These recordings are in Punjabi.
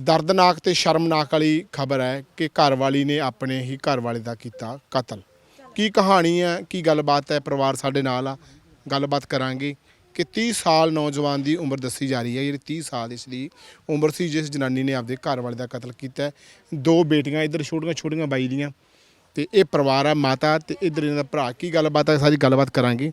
ਦਰਦਨਾਕ ਤੇ ਸ਼ਰਮਨਾਕ ਵਾਲੀ ਖਬਰ ਹੈ ਕਿ ਘਰਵਾਲੀ ਨੇ ਆਪਣੇ ਹੀ ਘਰਵਾਲੇ ਦਾ ਕੀਤਾ ਕਤਲ। ਕੀ ਕਹਾਣੀ ਹੈ? ਕੀ ਗੱਲਬਾਤ ਹੈ? ਪਰਿਵਾਰ ਸਾਡੇ ਨਾਲ ਆ। ਗੱਲਬਾਤ ਕਰਾਂਗੇ ਕਿ 30 ਸਾਲ ਨੌਜਵਾਨ ਦੀ ਉਮਰ ਦੱਸੀ ਜਾ ਰਹੀ ਹੈ। ਜਿਹੜੀ 30 ਸਾਲ ਇਸ ਦੀ ਉਮਰ ਸੀ, ਜਿਸ ਜਨਾਨੀ ਨੇ ਆਪਦੇ ਘਰਵਾਲੇ ਦਾ ਕਤਲ ਕੀਤਾ ਦੋ ਬੇਟੀਆਂ, ਇੱਧਰ ਛੋਟੀਆਂ ਛੋਟੀਆਂ ਬਾਈ ਦੀਆਂ ਤੇ ਇਹ ਪਰਿਵਾਰ ਹੈ ਮਾਤਾ ਤੇ ਇੱਧਰ ਇਹਨਾਂ ਦਾ ਭਰਾ। ਕੀ ਗੱਲਬਾਤ ਹੈ? ਸਾਰੀ ਗੱਲਬਾਤ ਕਰਾਂਗੇ।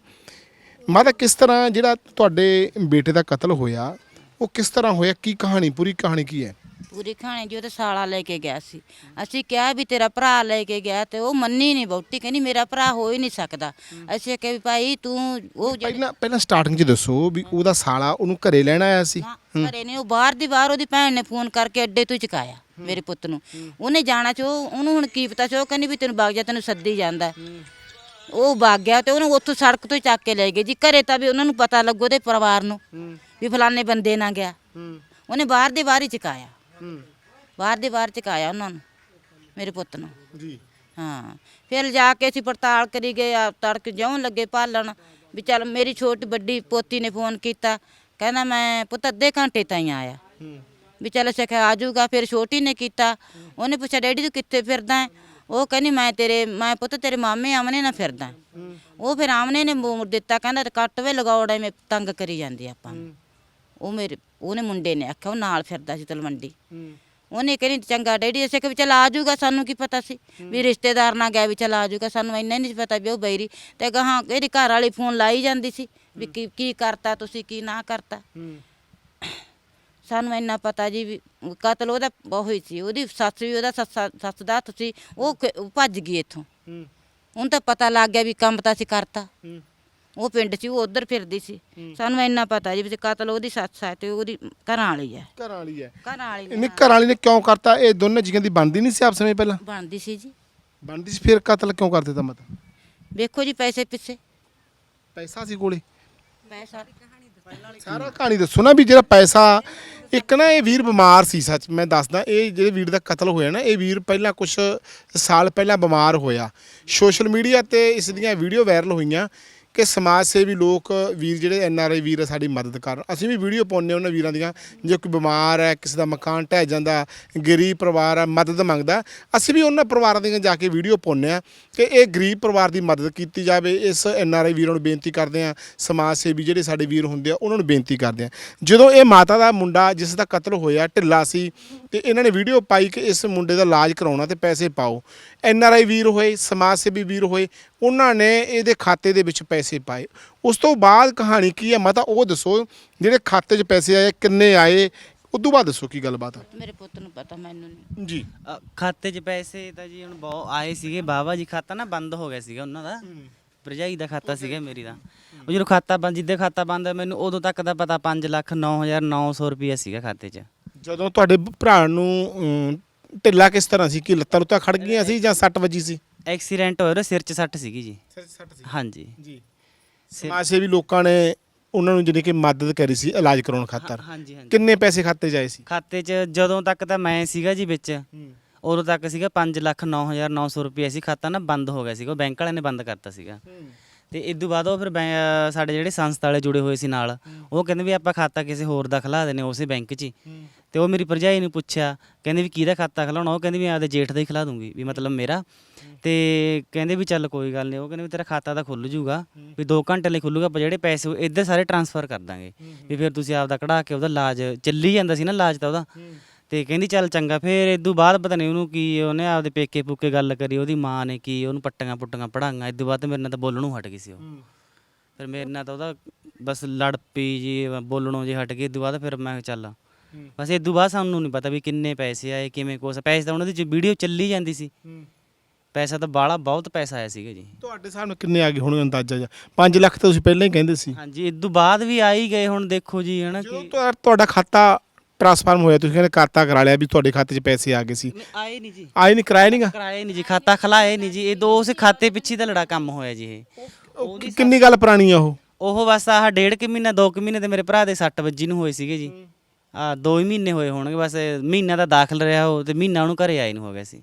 ਮਾਤਾ, ਕਿਸ ਤਰ੍ਹਾਂ ਜਿਹੜਾ ਤੁਹਾਡੇ ਬੇਟੇ ਦਾ ਕਤਲ ਹੋਇਆ, ਉਹ ਕਿਸ ਤਰ੍ਹਾਂ ਹੋਇਆ? ਕੀ ਕਹਾਣੀ, ਪੂਰੀ ਕਹਾਣੀ ਕੀ ਹੈ? ਪੂਰੀ ਖਾਣੇ ਜੀ ਉਹਦੇ ਸਾਲਾ ਲੈ ਕੇ ਗਿਆ ਸੀ। ਅਸੀਂ ਕਿਹਾ ਵੀ ਤੇਰਾ ਭਰਾ ਲੈ ਕੇ ਗਿਆ ਤੇ ਉਹ ਮੰਨੀ ਨਹੀਂ ਬੌਟੀ ਕਹਿੰਦੀ ਮੇਰਾ ਭਰਾ ਹੋ ਹੀ ਨਹੀਂ ਸਕਦਾ। ਅਸੀਂ ਕਿਹਾ ਵੀ ਭਾਈ ਤੂੰ ਉਹ ਜਿਹੜੀ ਪਹਿਲਾਂ ਪਹਿਲਾਂ ਸਟਾਰਟਿੰਗ 'ਚ ਦੱਸੋ ਵੀ ਉਹਦਾ ਸਾਲਾ ਉਹਨੂੰ ਘਰੇ ਲੈਣ ਆਇਆ ਸੀ। ਨਾ, ਘਰੇ ਨੇ ਉਹ ਬਾਹਰ ਦੀ ਬਾਹਰ ਉਹਦੀ ਭੈਣ ਨੇ ਫੋਨ ਕਰਕੇ ਅੱਡੇ ਤੋਂ ਹੀ ਚੁਕਾਇਆ ਮੇਰੇ ਪੁੱਤ ਨੂੰ। ਉਹਨੇ ਜਾਣਾ ਚ ਉਹ ਉਹਨੂੰ ਹੁਣ ਕੀ ਪਤਾ ਉਹ ਕਹਿੰਦੀ ਵੀ ਤੈਨੂੰ ਬਾਗ ਜਾ ਤੈਨੂੰ ਸੱਦੀ ਜਾਂਦਾ। ਹੈ। ਉਹ ਵਗ ਗਿਆ ਤੇ ਉਹਨੂੰ ਉੱਥੋਂ ਸੜਕ ਤੋਂ ਹੀ ਚੱਕ ਕੇ ਲੈ ਗਏ ਜੀ। ਘਰੇ ਤਾਂ ਵੀ ਉਹਨਾਂ ਨੂੰ ਪਤਾ ਲੱਗੋ ਉਹਦੇ ਪਰਿਵਾਰ ਨੂੰ ਵੀ ਫਲਾਣੇ ਬੰਦੇ ਨਾਲ ਗਿਆ। ਉਹਨੇ ਬਾਹਰ ਦੀ ਬਾਹਰ ਹੀ ਚੁਕਾਇਆ। ਬਾਹਰ ਦੀ ਬਾਹਰ ਚੁਕਾਇਆ ਉਹਨਾਂ ਨੂੰ ਮੇਰੇ ਪੁੱਤ ਨੂੰ। ਜੀ। ਹਾਂ ਫਿਰ ਜਾ ਕੇ ਅਸੀਂ ਪੜਤਾਲ ਕਰੀ ਗਏ ਆ ਤੜਕ ਜਿਉਂ ਲੱਗੇ ਪਾਲਣ ਵੀ ਚੱਲ ਮੇਰੀ ਛੋਟੀ ਵੱਡੀ ਪੋਤੀ ਨੇ ਫੋਨ ਕੀਤਾ ਕਹਿੰਦਾ ਮੈਂ ਪੁੱਤ ਅੱਧੇ ਘੰਟੇ ਤਾਈਂ ਆਇਆ। ਵੀ ਚੱਲ ਕਿਹਾ ਆ ਜਾਊਗਾ ਫਿਰ ਛੋਟੀ ਨੇ ਕੀਤਾ ਉਹਨੇ ਪੁੱਛਿਆ ਡੈਡੀ ਤੂੰ ਕਿੱਥੇ ਫਿਰਦਾ ਹੈ ਉਹ ਕਹਿੰਦੀ ਮੈਂ ਤੇਰੇ ਮੈਂ ਪੁੱਤ ਤੇਰੇ ਮਾਮੇ ਆਮਨੇ ਨਾਲ ਫਿਰਦਾ ਹੈ। ਉਹ ਫਿਰ ਆਮਨੇ ਨੇ ਮੋੜ ਦਿੱਤਾ ਕਹਿੰਦਾ ਕੱਟ ਵੇ ਲਗਾਉੜਾ ਮੈਂ ਤੰਗ ਕਰੀ ਜਾਂਦੀ ਆ ਆਪਾਂ ਨੂੰ। ਉਹ ਮੇਰੇ ਉਹਨੇ ਮੁੰਡੇ ਨੇ ਆਖਿਆ ਉਹ ਨਾਲ ਫਿਰਦਾ ਸੀ ਤਲਵੰਡੀ। ਉਹਨੇ ਕਹਿੰਦੀ ਚੰਗਾ ਡੈਡੀ ਅਸੀਂ ਕਿ ਵੀ ਚੱਲ ਆ ਜਾਊਗਾ ਸਾਨੂੰ ਕੀ ਪਤਾ ਸੀ? ਵੀ ਰਿਸ਼ਤੇਦਾਰ ਨਾਲ ਗਿਆ ਵੀ ਚੱਲ ਆ ਜਾਊਗਾ ਸਾਨੂੰ ਇੰਨਾ ਨਹੀਂ ਪਤਾ ਵੀ ਉਹ ਬੈਰੀ। ਤੇ ਗਾਹਾਂ ਇਹਦੀ ਘਰ ਵਾਲੀ ਫੋਨ ਲਾਈ ਜਾਂਦੀ ਸੀ ਵੀ ਕੀ ਕੀ ਕਰਤਾ ਤੁਸੀਂ ਕੀ ਨਾ ਕਰਤਾ? ਸਾਨੂੰ ਇੰਨਾ ਪਤਾ ਜੀ ਵੀ ਕਤਲ ਉਹਦਾ ਬਹੁਤ ਹੋਈ ਸੀ ਉਹਦੀ ਸੱਸ ਵੀ ਉਹਦਾ ਸੱਸ ਸੱਸ ਦਾ ਹੱਥ ਸੀ ਉਹ ਭੱਜ ਗਈ ਇੱਥੋਂ। ਉਹਨੂੰ ਤਾਂ ਪਤਾ ਲੱਗ ਗਿਆ ਵੀ ਕੰਮ ਤਾਂ ਅਸੀਂ ਕਰਤਾ। ਉਹ ਪਿੰਡ 'ਚ ਉਹ ਉਧਰ ਫਿਰਦੀ ਸੀ। ਸਾਨੂੰ ਇੰਨਾ ਪਤਾ ਜੀ ਵੀ ਕਤਲ ਉਹਦੀ ਸੱਸ ਹੈ ਤੇ ਉਹਦੀ ਘਰਾਂ ਵਾਲੀ ਹੈ। ਘਰ ਵਾਲੀ ਹੈ। ਘਰਾਂ ਵਾਲੀ ਇਹਨੇ ਘਰ ਵਾਲੀ ਨੇ ਕਿਉਂ ਕਰਤਾ? ਇਹ ਦੋਨੇ ਜੀਆਂ ਦੀ ਬਣਦੀ ਨਹੀਂ ਸੀ ਆਪਸ ਵਿੱਚ ਪਹਿਲਾਂ? ਬਣਦੀ ਸੀ ਜੀ। ਬਣਦੀ ਸੀ ਫਿਰ ਕਤਲ ਕਿਉਂ ਕਰ ਦਿੱਤਾ ਮਤਲਬ? ਵੇਖੋ ਜੀ ਪੈਸੇ ਪਿੱਛੇ। ਪੈਸਾ ਸੀ ਕੋਲੇ? ਪੈਸਾ। ਸਾਰਾ ਕਹਾਣੀ ਦੱਸੋ ਨਾ ਵੀ ਜਿਹੜਾ ਪੈਸਾ ਇੱਕ ਨਾ ਇਹ ਵੀਰ ਬਿਮਾਰ ਸੀ ਸੱਚ ਮੈਂ ਦੱਸਦਾ ਇਹ ਜਿਹੜੇ ਵੀਰ ਦਾ ਕਤਲ ਹੋਇਆ ਨਾ ਇਹ ਵੀਰ ਪਹਿਲਾਂ ਕੁਝ ਸਾਲ ਪਹਿਲਾਂ ਬਿਮਾਰ ਹੋਇਆ। ਸੋਸ਼ਲ ਮੀਡੀਆ ਤੇ ਇਸ ਦੀਆਂ ਵੀਡੀਓ ਵਾਇਰਲ ਹੋਈਆਂ। ਕਿ ਸਮਾਜ ਸੇਵੀ ਲੋਕ ਵੀਰ ਜਿਹੜੇ ਐਨ ਆਰ ਆਈ ਵੀਰ ਆ, ਸਾਡੀ ਮਦਦ ਕਰਨ। ਅਸੀਂ ਵੀ ਵੀਡੀਓ ਪਾਉਂਦੇ ਉਹਨਾਂ ਵੀਰਾਂ ਦੀਆਂ, ਜੇ ਕੋਈ ਬਿਮਾਰ ਹੈ, ਕਿਸੇ ਦਾ ਮਕਾਨ ਢਹਿ ਜਾਂਦਾ, ਗਰੀਬ ਪਰਿਵਾਰ ਹੈ ਮਦਦ ਮੰਗਦਾ। ਅਸੀਂ ਵੀ ਉਹਨਾਂ ਪਰਿਵਾਰਾਂ ਦੀਆਂ ਜਾ ਕੇ ਵੀਡੀਓ ਪਾਉਂਦੇ ਆ ਕਿ ਇਹ ਗਰੀਬ ਪਰਿਵਾਰ ਦੀ ਮਦਦ ਕੀਤੀ ਜਾਵੇ। ਇਸ ਐਨ ਆਰ ਆਈ ਵੀਰਾਂ ਨੂੰ ਬੇਨਤੀ ਕਰਦੇ ਆ ਸਮਾਜ ਸੇਵੀ ਜਿਹੜੇ ਸਾਡੇ ਵੀਰ ਹੁੰਦੇ ਆ, ਉਹਨਾਂ ਨੂੰ ਬੇਨਤੀ ਕਰਦੇ ਆ ਜਦੋਂ ਇਹ ਮਾਤਾ ਦਾ ਮੁੰਡਾ, ਜਿਸ ਦਾ ਕਤਲ ਹੋਇਆ, ਢਿੱਲਾ ਸੀ ਤੇ ਇਹਨਾਂ ਨੇ ਵੀਡੀਓ ਪਾਈ ਕਿ ਇਸ ਮੁੰਡੇ ਦਾ ਇਲਾਜ ਕਰਾਉਣਾ ਤੇ ਪੈਸੇ ਪਾਓ। ਐਨ ਆਰ ਆਈ ਵੀਰ ਹੋਏ, ਸਮਾਜ ਸੇਵੀ ਵੀਰ ਹੋਏ, ਉਹਨਾਂ ਨੇ ਇਹਦੇ ਖਾਤੇ ਦੇ ਵਿੱਚ ਪੈਸੇ ਪਾਏ। ਉਸ ਤੋਂ ਬਾਅਦ ਕਹਾਣੀ ਕੀ ਹੈ? ਮਾਤਾ ਉਹ ਦੱਸੋ ਜਿਹੜੇ ਖਾਤੇ 'ਚ ਪੈਸੇ ਆਏ ਕਿੰਨੇ ਆਏ? ਉਦੋਂ ਬਾਅਦ ਦੱਸੋ ਕੀ ਗੱਲਬਾਤ ਆ ਮੇਰੇ ਪੁੱਤ ਨੂੰ ਪਤਾ ਮੈਨੂੰ ਨਹੀਂ ਜੀ। ਅ, ਖਾਤੇ 'ਚ ਪੈਸੇ ਤਾਂ ਜੀ ਹੁਣ ਬਹੁਤ ਆਏ ਸੀਗੇ। ਬਾਬਾ ਜੀ ਖਾਤਾ ਨਾ ਬੰਦ ਹੋ ਗਿਆ ਸੀਗਾ ਉਹਨਾਂ ਦਾ। ਭਰਜਾਈ ਦਾ ਖਾਤਾ ਸੀਗਾ ਮੇਰੀ ਦਾ। ਉਹ ਜਦੋਂ ਖਾਤਾ ਬੰਦ ਜਿੱਦੇ ਖਾਤਾ ਬੰਦ ਹੋਇਆ, ਮੈਨੂੰ ਉਦੋਂ ਤੱਕ ਦਾ ਪਤਾ 5 ਲੱਖ 9900 ਰੁਪਏ ਸੀਗਾ ਖਾਤੇ 'ਚ। ਜਦੋਂ ਤੁਹਾਡੇ ਭਰਾ ਨੂੰ ਅਮ, ਢਿੱਲਾ ਕਿਸ ਤਰ੍ਹਾਂ ਸੀ? ਕਿ ਲੱਤਾਂ ਲੁੱਤਾਂ ਖੜ ਗਈਆਂ ਸੀ ਜਾਂ ਸੱਟ ਵੱਜੀ ਸੀ? ਐਕਸੀਡੈਂਟ ਹੋਇਆ ਉਹਦੇ ਸਿਰ 'ਚ ਸੱਟ ਸੀਗੀ ਜੀ। ਸੱਟ ਸੀ। ਹਾਂਜੀ। ਜੀ। ਸਿਰ- ਸਮਾਜ ਸੇਵੀ ਲੋਕਾਂ ਨੇ ਉਹਨਾਂ ਨੂੰ ਜਿਹੜੀ ਕਿ ਮਦਦ ਕਰੀ ਸੀ ਇਲਾਜ ਕਰਾਉਣ ਖਾਤਰ। ਹਾਂਜੀ ਹਾਂਜੀ। ਕਿੰਨੇ ਪੈਸੇ ਖਾਤੇ 'ਚ ਆਏ ਸੀ? ਖਾਤੇ 'ਚ ਜਦੋਂ ਤੱਕ ਤਾਂ ਮੈਂ ਸੀਗਾ ਜੀ ਵਿੱਚ ਉਦੋਂ ਤੱਕ ਸੀਗਾ 5 ਲੱਖ 9900 ਰੁਪਏ ਸੀ ਖਾਤਾ ਨਾ ਬੰਦ ਹੋ ਗਿਆ ਸੀਗਾ ਬੈਂਕ ਵਾਲਿਆਂ ਨੇ ਬੰਦ ਕਰਤਾ ਸੀਗਾ। ਤੇ ਇਸ ਤੋਂ ਬਾਅਦ ਉਹ ਫਿਰ ਬੈਂ- ਸਾਡੇ ਜਿਹੜੇ ਸੰਸਥਾ ਵਾਲੇ ਜੁੜੇ ਹੋਏ ਸੀ ਨਾਲ ਉਹ ਕਹਿੰਦੇ ਵੀ ਆਪਾਂ ਖਾਤਾ ਕਿਸੇ ਹੋਰ ਦਾ ਖਲਾ ਦੇਣੇ ਉਸੇ ਬੈਂਕ 'ਚ ਹੀ। ਤੇ ਉਹ ਮੇਰੀ ਭਰਜਾਈ ਨੂੰ ਪੁੱਛਿਆ ਕਹਿੰਦੇ ਵੀ ਕਿਹਦਾ ਖਾਤਾ ਖਲਾਉਣਾ? ਉਹ ਕਹਿੰਦੀ ਵੀ ਆਪਦੇ ਜੇਠ ਦਾ ਹੀ ਖਲਾ ਦੂੰਗੀ ਵੀ ਮਤਲਬ ਮੇਰਾ। ਤੇ ਕਹਿੰਦੇ ਵੀ ਚੱਲ ਕੋਈ ਗੱਲ ਨਹੀਂ ਉਹ ਕਹਿੰਦੇ ਵੀ ਤੇਰਾ ਖਾਤਾ ਤਾਂ ਖੁੱਲ ਜੂਗਾ ਵੀ 2 ਘੰਟੇ ਲਈ ਖੁੱਲੂਗਾ ਪਰ ਜਿਹੜੇ ਪੈਸੇ ਉਹ ਇੱਧਰ ਸਾਰੇ ਟਰਾਂਸਫਰ ਕਰ ਦਾਂਗੇ। ਵੀ ਫਿਰ ਤੁਸੀਂ ਆਪਦਾ ਕਢਾ ਕੇ ਉਹਦਾ ਇਲਾਜ ਚੱਲੀ ਜਾਂਦਾ ਸੀ ਨਾ ਇਲਾਜ ਤਾਂ ਉਹਦਾ। ਤੇ ਕਹਿੰਦੀ ਚੱਲ ਚੰਗਾ ਫਿਰ ਇਦੋਂ ਬਾਅਦ ਪਤਾ ਨਹੀਂ ਉਹਨੂੰ ਕੀ ਉਹਨੇ ਆਪਦੇ ਪੇਕੇ ਪੂਕੇ ਗੱਲ ਕਰੀ ਉਹਦੀ ਮਾਂ ਨੇ ਕੀ ਉਹਨੂੰ ਪੱਟੀਆਂ ਪੁੱਟੀਆਂ ਪੜਾਈਆਂ ਇਦੋਂ ਬਾਅਦ ਤੇ ਮੇਰੇ ਨਾਲ ਤਾਂ ਬੋਲਣੋਂ ਹਟ ਗਈ ਸੀ ਉਹ। ਫਿਰ ਮੇਰੇ ਨਾਲ ਤਾਂ ਉਹਦਾ ਬਸ ਲੜ ਪਈ ਜੀ ਬੋਲਣੋਂ ਜੇ ਹਟ ਗਈ ਇਦੋਂ ਬਾਅਦ ਫਿਰ ਮੈਂ ਕਿਹਾ ਚੱਲ। ਬਸ ਇਦੋਂ ਬਾਅਦ ਸਾਨੂੰ ਨਹੀਂ ਪਤਾ ਵੀ ਕਿੰਨੇ ਪੈਸੇ ਆਏ ਕਿਵੇਂ ਕੋਸ ਪੈਸੇ ਤਾਂ ਉਹਨਾਂ ਦੀ ਵੀਡੀਓ ਚੱਲੀ ਜਾਂਦੀ ਸੀ। ਪੈਸਾ ਤਾਂ ਬਾਲਾ ਬਹੁਤ ਪੈਸਾ ਆਇਆ ਸੀਗਾ ਜੀ। ਤੁਹਾਡੇ ਸਾਹਮਣੇ ਕਿੰਨੇ ਆ ਗਏ ਹੋਣਗੇ ਅੰਦਾਜ਼ਾ ਜਾਂ? 5 ਲੱਖ ਤਾਂ ਤੁਸੀਂ ਪਹਿਲਾਂ ਹੀ ਕਹਿੰਦੇ ਸੀ। ਹਾਂਜੀ ਇਦੋਂ ਬਾਅਦ ਵੀ ਆ ਹੀ ਗਏ ਹੁਣ ਦੇਖੋ ਜੀ ਹਨਾ ਜਦੋਂ ਕਿ ਤੁਹਾ- ਤੁਹਾਡਾ ਖਾਤਾ ਟ੍ਰਾਂਸਫਾਰਮ ਹੋਇਆ ਤੁਸੀਂ ਕਹਿੰਦੇ ਖਾਤਾ ਕਰਾ ਲਿਆ ਵੀ ਤੁਹਾਡੇ ਖਾਤੇ 'ਚ ਪੈਸੇ ਆ ਗਏ ਸੀ। ਆਏ ਨਹੀਂ ਜੀ। ਆਏ ਨਹੀਂ ਕਰਾਇਆ ਨਹੀਂਗਾ ਕਰਾਏ ਨਹੀਂ ਜੀ ਖਾਤਾ ਖਲਾਏ ਨਹੀਂ ਜੀ। ਇਹ ਦੋ ਉਸ ਖਾਤੇ ਪਿੱਛੇ ਦਾ ਲੜਾ ਕੰਮ ਹੋਇਆ ਜੀ ਇਹ। ਕਿੰਨੀ ਗੱਲ ਪੁਰਾਣੀ ਆ ਉਹ? ਉਹ ਬਸ ਆਹ ਡੇਢ ਕੁ ਮਹੀਨਾ ਦੋ ਕੁ ਮਹੀਨੇ ਤੇ ਮੇਰੇ ਭਰਾ ਦੇ 6 ਵੱਜੀ ਨੂੰ ਹੋਏ ਸੀਗੇ ਜੀ। ਆ ਦੋ ਹੀ ਮਹੀਨੇ ਹੋਏ ਹੋਣਗੇ ਬਸ ਮਹੀਨਾ ਦਾ ਦਾਖਲ ਰਿਹਾ ਉਹ ਤੇ ਮਹੀਨਾ ਉਹਨੂੰ ਘਰੇ ਆਏ ਨੂੰ ਹੋ ਗਿਆ ਸੀ।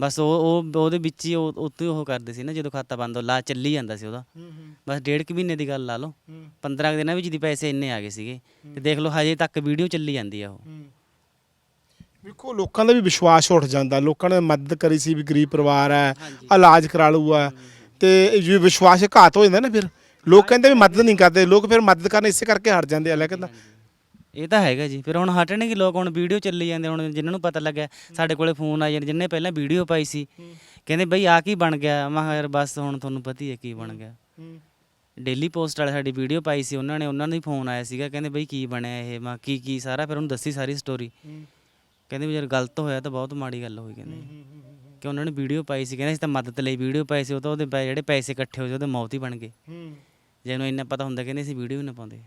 ਬਸ ਉਹ ਉਹ ਉਹਦੇ ਵਿੱਚ ਹੀ ਉਹ ਉੱਤੇ ਉਹ ਕਰਦੇ ਸੀ ਨਾ ਜਦੋਂ ਖਾਤਾ ਬੰਦ ਹੋ ਲਾ ਚੱਲੀ ਜਾਂਦਾ ਸੀ ਉਹਦਾ। ਬਸ ਡੇਢ ਕੁ ਮਹੀਨੇ ਦੀ ਗੱਲ ਲਾ ਲਓ। 15 ਕੁ ਦਿਨਾਂ ਵਿੱਚ ਦੀ ਪੈਸੇ ਇੰਨੇ ਆ ਗਏ ਸੀਗੇ। ਤੇ ਦੇਖ ਲਓ ਹਜੇ ਤੱਕ ਵੀਡੀਓ ਚੱਲੀ ਜਾਂਦੀ ਆ ਉਹ। ਵੇਖੋ ਲੋਕਾਂ ਦਾ ਵੀ ਵਿਸ਼ਵਾਸ ਉੱਠ ਜਾਂਦਾ। ਲੋਕਾਂ ਨੇ ਮਦਦ ਕਰੀ ਸੀ ਵੀ ਗਰੀਬ ਪਰਿਵਾਰ ਹੈ ਇਲਾਜ ਕਰਾ ਲੂਗਾ ਤੇ ਜੇ ਵਿਸ਼ਵਾਸ ਘਾਤ ਹੋ ਜਾਂਦਾ ਨਾ ਫਿਰ ਲੋਕ ਕਹਿੰਦੇ ਵੀ ਮਦਦ ਨਹੀਂ ਕਰਦੇ। ਲੋਕ ਫਿਰ ਮਦਦ ਕਰਨ ਇਸੇ ਕਰਕੇ ਹਟ ਜਾਂਦੇ ਆ। ਲੈ ਕਹਿੰਦਾ ਇਹ ਤਾਂ ਹੈਗਾ ਜੀ। ਫਿਰ ਹੁਣ ਹਟਣਗੇ ਲੋਕ ਹੁਣ ਵੀਡੀਓ ਚੱਲੀ ਜਾਂਦੇ ਹੁਣ ਜਿਨ੍ਹਾਂ ਨੂੰ ਪਤਾ ਲੱਗਿਆ ਸਾਡੇ ਕੋਲੇ ਫੋਨ ਆਏ ਜਾਂਦੇ ਜਿਨ੍ਹਾਂ ਨੇ ਪਹਿਲਾਂ ਵੀਡੀਓ ਪਾਈ ਸੀ। ਕਹਿੰਦੇ ਬਈ ਆ ਕੀ ਬਣ ਗਿਆ? ਮੈਂ ਕਿਹਾ ਯਾਰ ਬਸ ਹੁਣ ਤੁਹਾਨੂੰ ਪਤਾ ਹੀ ਹੈ ਕੀ ਬਣ ਗਿਆ। ਡੇਲੀ ਪੋਸਟ ਵਾਲੇ ਸਾਡੀ ਵੀਡੀਓ ਪਾਈ ਸੀ ਉਹਨਾਂ ਨੇ ਉਹਨਾਂ ਦਾ ਹੀ ਫੋਨ ਆਇਆ ਸੀਗਾ। ਕਹਿੰਦੇ ਬਈ ਕੀ ਬਣਿਆ ਇਹ? ਮੈਂ ਕੀ ਕੀ ਸਾਰਾ ਫਿਰ ਉਹਨੂੰ ਦੱਸੀ ਸਾਰੀ ਸਟੋਰੀ ਕਹਿੰਦੇ ਵੀ ਯਾਰ ਗਲਤ ਹੋਇਆ ਤਾਂ ਬਹੁਤ ਮਾੜੀ ਗੱਲ ਹੋਈ ਕਹਿੰਦੇ। ਕਿ ਉਹਨਾਂ ਨੇ ਵੀਡੀਓ ਪਾਈ ਸੀ ਕਹਿੰਦੇ ਅਸੀਂ ਤਾਂ ਮਦਦ ਲਈ ਵੀਡੀਓ ਪਾਈ ਸੀ ਉਹ ਤਾਂ ਉਹਦੇ ਪੈ- ਜਿਹੜੇ ਪੈਸੇ ਇਕੱਠੇ ਹੋਏ ਉਹਦੇ ਮੌਤ ਹੀ ਬਣ ਗਏ। ਜੇ ਇਹਨੂੰ ਇੰਨਾ ਪਤਾ ਹੁੰਦਾ ਕਹਿੰਦੇ ਅਸੀਂ ਵੀਡੀਓ ਨਾ ਪਾਉਂਦੇ।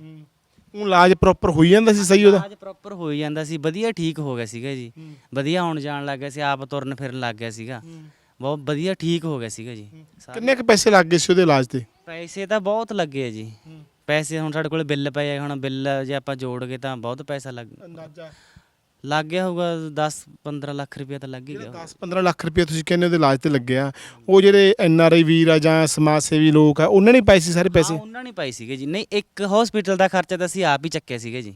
ਉਹ ਇਲਾਜ ਪ੍ਰੋਪਰ ਹੋਈ ਜਾਂਦਾ ਸੀ ਸਹੀ ਉਹਦਾ? ਅੱਜ ਪ੍ਰੋਪਰ ਹੋਈ ਜਾਂਦਾ ਸੀ ਵਧੀਆ ਠੀਕ ਹੋ ਗਿਆ ਸੀਗਾ ਜੀ। ਵਧੀਆ ਆਉਣ ਜਾਣ ਲੱਗ ਗਿਆ ਸੀ ਆਪ ਤੁਰਨ ਫਿਰਨ ਲੱਗ ਗਿਆ ਸੀਗਾ। ਬਹੁਤ ਵਧੀਆ ਠੀਕ ਹੋ ਗਿਆ ਸੀਗਾ ਜੀ। ਸਾ- ਕਿੰਨੇ ਕੁ ਪੈਸੇ ਲੱਗ ਗਏ ਸੀ ਉਹਦੇ ਇਲਾਜ ਤੇ? ਪੈਸੇ ਤਾਂ ਬਹੁਤ ਲੱਗੇ ਆ ਜੀ। ਪੈਸੇ ਹੁਣ ਸਾਡੇ ਕੋਲ ਬਿੱਲ ਪਏ ਆ ਹੁਣ ਬਿੱਲ ਜੇ ਆਪਾਂ ਜੋੜ ਗਏ ਤਾਂ ਬਹੁਤ ਪੈਸਾ ਲੱਗ ਅੰਦਾਜ਼ਾ। ਲੱਗ ਗਿਆ ਹੋਊਗਾ 10 15 ਲੱਖ ਰੁਪਏ ਤਾਂ ਲੱਗ ਹੀ ਗਿਆ 10 15 ਲੱਖ ਰੁਪਏ ਤੁਸੀਂ ਕਹਿੰਦੇ ਉਹਦੇ ਇਲਾਜ ਤੇ ਲੱਗਿਆ ਉਹ ਜਿਹੜੇ ਐਨ ਆਰ ਆਈ ਵੀਰ ਆ ਜਾਂ ਸਮਾਜ ਸੇਵੀ ਲੋਕ ਆ ਉਹਨਾਂ ਨੇ ਪਾਏ ਸੀ ਸਾਰੇ ਪੈਸੇ? ਹਾਂ, ਉਹਨਾਂ ਨੇ ਪਾਈ ਸੀਗੇ ਜੀ। ਨਹੀਂ ਇੱਕ ਹਸਪੀਟਲ ਦਾ ਖਰਚਾ ਤਾਂ ਅਸੀਂ ਆਪ ਹੀ ਚੱਕਿਆ ਸੀਗਾ ਜੀ।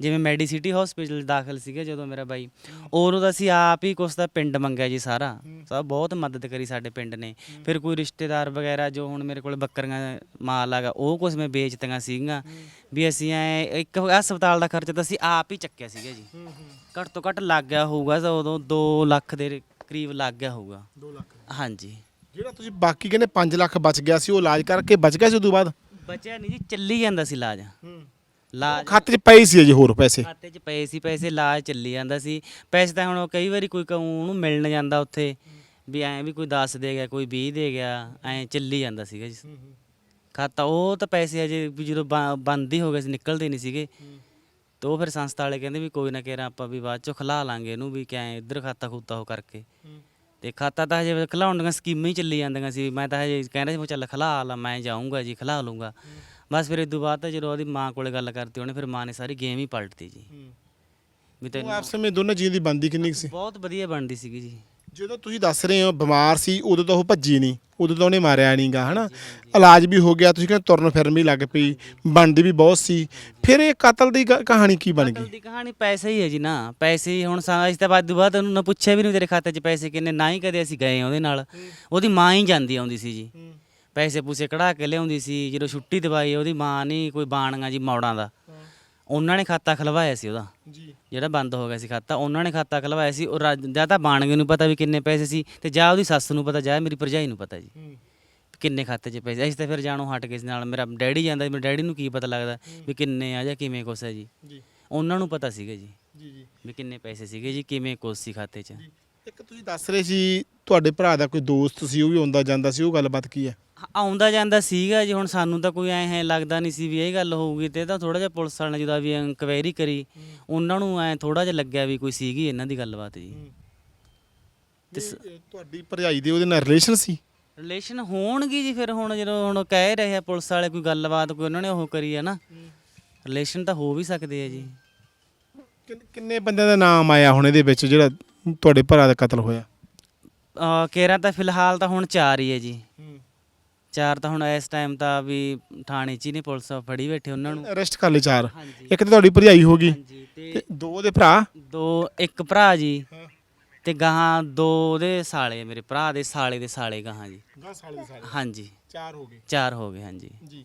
ਜਿਵੇਂ ਮੈਡੀਸਿਟੀ ਹਸਪੀਟਲ ਦਾਖਲ ਸੀਗੇ ਜਦੋਂ ਮੇਰਾ ਬਾਈ ਉਹਨੂੰ ਤਾਂ ਅਸੀਂ ਆਪ ਹੀ ਕੁਛ ਦਾ ਪਿੰਡ ਮੰਗਿਆ ਜੀ ਸਾਰਾ। ਸਭ ਬਹੁਤ ਮਦਦ ਕਰੀ ਸਾਡੇ ਪਿੰਡ ਨੇ। ਫਿਰ ਕੋਈ ਰਿਸ਼ਤੇਦਾਰ ਵਗੈਰਾ ਜੋ ਹੁਣ ਮੇਰੇ ਕੋਲ ਬੱਕਰੀਆਂ ਮਾਲ ਆਗਾ ਉਹ ਕੁਛ ਮੈਂ ਵੇਚਤੀਆਂ ਸੀਗੀਆਂ। ਵੀ ਅਸੀਂ ਐ ਇੱਕ ਹਸਪਤਾਲ ਦਾ ਖਰਚਾ ਤਾਂ ਅਸੀਂ ਆਪ ਹੀ ਚੱਕਿਆ ਸੀਗਾ ਜੀ। ਘੱਟ ਤੋਂ ਘੱਟ ਲੱਗ ਗਿਆ ਹੋਊਗਾ ਤਾਂ ਉਦੋਂ 2 ਲੱਖ ਦੇ ਕਰੀਬ ਲੱਗ ਗਿਆ ਹੋਊਗਾ। 2 ਲੱਖ। ਹਾਂਜੀ। ਜਿਹੜਾ ਤੁਸੀਂ ਬਾਕੀ ਕਹਿੰਦੇ 5 ਲੱਖ ਬਚ ਗਿਆ ਸੀ ਉਹ ਇਲਾਜ ਕਰਕੇ ਬਚ ਗਿਆ ਸੀ ਉਦੋਂ ਬਾਅਦ? ਬਚਿਆ ਨਹੀਂ ਜੀ ਚੱਲੀ ਜਾਂਦਾ ਸੀ ਇਲਾਜ। ਇਲਾਜ ਖਾਤੇ 'ਚ ਪਏ ਸੀ ਅਜੇ ਹੋਰ ਪੈਸੇ। ਖਾਤੇ 'ਚ ਪਏ ਸੀ ਪੈਸੇ ਇਲਾਜ ਚੱਲੀ ਜਾਂਦਾ ਸੀ। ਪੈਸੇ ਤਾਂ ਹੁਣ ਕਈ ਵਾਰੀ ਕੋਈ ਕਹੂੰ ਉਹਨੂੰ ਮਿਲਣ ਜਾਂਦਾ ਉੱਥੇ ਵੀ ਐਂ ਵੀ ਕੋਈ 10 ਦੇ ਗਿਆ ਕੋਈ 20 ਦੇ ਗਿਆ ਐਂ ਚੱਲੀ ਜਾਂਦਾ ਸੀਗਾ ਜੀ। ਖਾਤਾ ਉਹ ਤਾਂ ਪੈਸੇ ਅਜੇ ਵੀ ਜਦੋਂ ਬ- ਬੰਦ ਹੀ ਹੋ ਗਏ ਸੀ ਨਿਕਲਦੇ ਨਹੀਂ ਸੀਗੇ। ਤੇ ਉਹ ਫਿਰ ਸੰਸਥਾ ਵਾਲੇ ਕਹਿੰਦੇ ਵੀ ਕੋਈ ਨਾ ਕਿਹੜਾ ਆਪਾਂ ਵੀ ਬਾਅਦ ਚੋਂ ਖਲਾ ਲਾਂਗੇ ਇਹਨੂੰ ਵੀ ਕਿਆ ਇੱਧਰ ਖਾਤਾ ਖੂਤਾ ਉਹ ਕਰਕੇ। ਤੇ ਖਾਤਾ ਤਾਂ ਹਜੇ ਖਲਾਉਣ ਦੀਆਂ ਸਕੀਮਾਂ ਹੀ ਚੱਲੀ ਜਾਂਦੀਆਂ ਸੀ। ਮੈਂ ਤਾਂ ਹਜੇ ਕਹਿੰਦਾ ਸੀ ਵੀ ਚੱਲ ਖਲਾ ਲਾ ਮੈਂ ਜਾਊਂਗਾ ਜੀ ਖਲਾ ਲੂੰਗਾ ਬਸ ਫਿਰ ਬਾਅਦ ਤਾਂ ਜਦੋਂ ਉਹਦੀ ਮਾਂ ਕੋਲੇ ਗੱਲ ਕਰਤੀ ਉਹਨੇ ਫਿਰ ਮਾਂ ਨੇ ਸਾਰੀ ਗੇਮ ਹੀ ਪਲਟਤੀ ਜੀ। ਵੀ ਉਹ ਤੈਨੂੰ ਆਪਸ ਵਿੱਚ ਦੋਨਾਂ ਜੀਆਂ ਦੀ ਬੰਦੀ ਕਿੰਨੀ ਕੁ ਸੀ? ਬਹੁਤ ਵਧੀਆ ਬਣਦੀ ਸੀਗੀ ਜੀ। ਜਦੋਂ ਤੁਸੀਂ ਦੱਸ ਰਹੇ ਹੋ ਬਿਮਾਰ ਸੀ ਉਦੋਂ ਤਾਂ ਉਹ ਭੱਜੀ ਨਹੀਂ ਉਦੋਂ ਤਾਂ ਉਹਨੇ ਮਾਰਿਆ ਨਹੀਂਗਾ ਹਨਾ? ਇਲਾਜ ਵੀ ਹੋ ਗਿਆ ਤੁਸੀਂ ਕਹਿੰਦੇ ਤੁਰਨ ਫਿਰਨ ਵੀ ਲੱਗ ਪਈ ਬਣਦੀ ਵੀ ਬਹੁਤ ਸੀ। ਫਿਰ ਇਹ ਕਤਲ ਦੀ ਕਹਾਣੀ ਕੀ ਬਣ ਕਤਲ ਗਈ? ਦੀ ਕਹਾਣੀ ਪੈਸੇ ਹੀ ਹੈ ਜੀ ਨਾ ਪੈਸੇ ਹੀ ਹੁਣ ਸਾ ਇਸ ਤੋਂ ਬਾਅਦ ਤੋਂ ਬਾਅਦ ਉਹਨੂੰ ਨਾ ਪੁੱਛਿਆ ਵੀ ਨਹੀਂ ਤੇਰੇ ਖਾਤੇ 'ਚ ਪੈਸੇ ਕਿੰਨੇ ਨਾ ਹੀ ਕਦੇ ਅਸੀਂ ਗਏ ਉਹਦੇ ਨਾਲ। ਉਹਦੀ ਮਾਂ ਹੀ ਜਾਂਦੀ ਆਉਂਦੀ ਸੀ ਜੀ। ਪੈਸੇ ਪੂਸੇ ਕਢਾ ਕੇ ਲਿਆਉਂਦੀ ਸੀ ਜਦੋਂ ਛੁੱਟੀ ਦਵਾਈ ਉਹਦੀ ਮਾਂ ਨਹੀਂ ਕੋਈ ਬਾਣੀਆਂ ਜੀ ਮੌੜਾਂ ਦਾ। ਉਹਨਾਂ ਨੇ ਖਾਤਾ ਖਲਵਾਇਆ ਸੀ ਉਹਦਾ। ਜੀ। ਜਿਹੜਾ ਬੰਦ ਹੋ ਗਿਆ ਸੀ ਖਾਤਾ ਉਹਨਾਂ ਨੇ ਖਾਤਾ ਖਲਵਾਇਆ ਸੀ। ਉਹ ਰਾਜ- ਜਾਂ ਤਾਂ ਬਾਣਗੇ ਨੂੰ ਪਤਾ ਵੀ ਕਿੰਨੇ ਪੈਸੇ ਸੀ ਤੇ ਜਾਂ ਉਹਦੀ ਸੱਸ ਨੂੰ ਪਤਾ ਜਾਂ ਮੇਰੀ ਭਰਜਾਈ ਨੂੰ ਪਤਾ ਜੀ। ਕਿੰਨੇ ਖਾਤੇ 'ਚ ਪੈਸੇ ਅਸੀਂ ਤਾਂ ਫਿਰ ਜਾਣੋ ਹਟ ਗਏ ਸੀ ਨਾਲ। ਮੇਰਾ ਡੈਡੀ ਜਾਂਦਾ ਸੀ, ਮੇਰੇ ਡੈਡੀ ਨੂੰ ਕੀ ਪਤਾ ਲੱਗਦਾ ਵੀ ਕਿੰਨੇ ਆ ਜਾਂ ਕਿਵੇਂ ਕੁਛ ਹੈ ਜੀ। ਜੀ। ਉਹਨਾਂ ਨੂੰ ਪਤਾ ਸੀਗਾ ਜੀ ਜੀ ਜੀ। ਵੀ ਕਿੰਨੇ ਪੈਸੇ ਸੀਗੇ ਜੀ ਕਿਵੇਂ ਕੁਛ ਸੀ ਖਾਤੇ 'ਚ। ਇੱਕ ਤੁਸੀਂ ਦੱਸ ਰਹੇ ਸੀ ਤੁਹਾਡੇ ਭਰਾ ਦਾ ਕੋਈ ਦੋਸਤ ਸੀ ਉਹ ਵੀ ਆਉਂਦਾ ਜਾਂਦਾ ਸੀ ਉਹ ਗੱਲਬਾਤ ਕੀ ਹੈ? ਹਾਂ, ਆਉਂਦਾ ਜਾਂਦਾ ਸੀਗਾ ਜੀ ਹੁਣ ਸਾਨੂੰ ਤਾਂ ਕੋਈ ਐ ਲੱਗਦਾ ਨਹੀਂ ਸੀ ਵੀ ਇਹ ਗੱਲ ਹੋਊਗੀ ਤੇ ਇਹ ਤਾਂ ਥੋੜਾ ਜਿਹਾ ਪੁਲਿਸ ਵਾਲਿਆਂ ਨੇ ਜਦੋਂ ਵੀ ਇਨਕੁਆਇਰੀ ਕਰੀ ਉਹਨਾਂ ਨੂੰ ਐ ਥੋੜਾ ਜਿਹਾ ਲੱਗਿਆ ਵੀ ਕੋਈ ਸੀਗੀ ਇਹਨਾਂ ਦੀ ਗੱਲਬਾਤ ਜੀ। ਤੇ ਸ- ਇਹ ਤੁਹਾਡੀ ਭਰਜਾਈ ਦੇ ਉਹਦੇ ਨਾਲ ਰਿਲੇਸ਼ਨ ਸੀ? ਰਿਲੇਸ਼ਨ ਹੋਣਗੇ ਜੀ ਫਿਰ ਹੁਣ ਜਦੋਂ ਹੁਣ ਕਹਿ ਰਹੇ ਆ ਪੁਲਿਸ ਵਾਲੇ ਕੋਈ ਗੱਲਬਾਤ ਕੋਈ ਉਹਨਾਂ ਨੇ ਉਹ ਕਰੀ ਹੈ ਨਾ ਰਿਲੇਸ਼ਨ ਤਾਂ ਹੋ ਵੀ ਸਕਦੇ ਆ ਜੀ। ਕਿੰਨ- ਕਿੰਨੇ ਬੰਦਿਆਂ ਦਾ ਨਾਮ ਆਇਆ ਹੁਣ ਇਹਦੇ ਵਿੱਚ ਜਿਹੜਾ ਤੁਹਾਡੇ ਭਰਾ ਦਾ ਕਤਲ ਹੋਇਆ? ਅ ਕੇਰਾ ਤਾਂ ਫਿਲਹਾਲ ਤਾਂ ਹੁਣ ਚਾਰ ਹੀ ਹੈ ਜੀ। ਚਾਰ ਤਾਂ ਹੁਣ ਇਸ ਟਾਈਮ ਤਾਂ ਵੀ ਥਾਣੇ 'ਚ ਹੀ ਨੇ ਪੁਲਿਸ ਫੜੀ ਬੈਠੇ ਉਹਨਾਂ ਨੂੰ। ਅਰੈਸਟ ਕਰ ਲਏ ਚਾਰ। ਹਾਂਜੀ। ਇੱਕ ਤਾਂ ਤੁਹਾਡੀ ਭਰਜਾਈ ਹੋ ਗਈ। ਹਾਂਜੀ ਤੇ ਤੇ ਦੋ ਉਹਦੇ ਭਰਾ? ਦੋ ਇੱਕ ਭਰਾ ਜੀ। ਤੇ ਗਾਹਾਂ ਦੋ ਉਹਦੇ ਸਾਲੇ ਮੇਰੇ ਭਰਾ ਦੇ ਸਾਲੇ ਦੇ ਸਾਲੇ ਗਾਹਾਂ ਜੀ। 10 ਸਾਲ ਦੇ ਸਾਲ। ਹਾਂਜੀ। ਚਾਰ ਹੋ ਗਏ। ਚਾਰ ਹੋ ਗਏ ਹਾਂਜੀ। ਜੀ।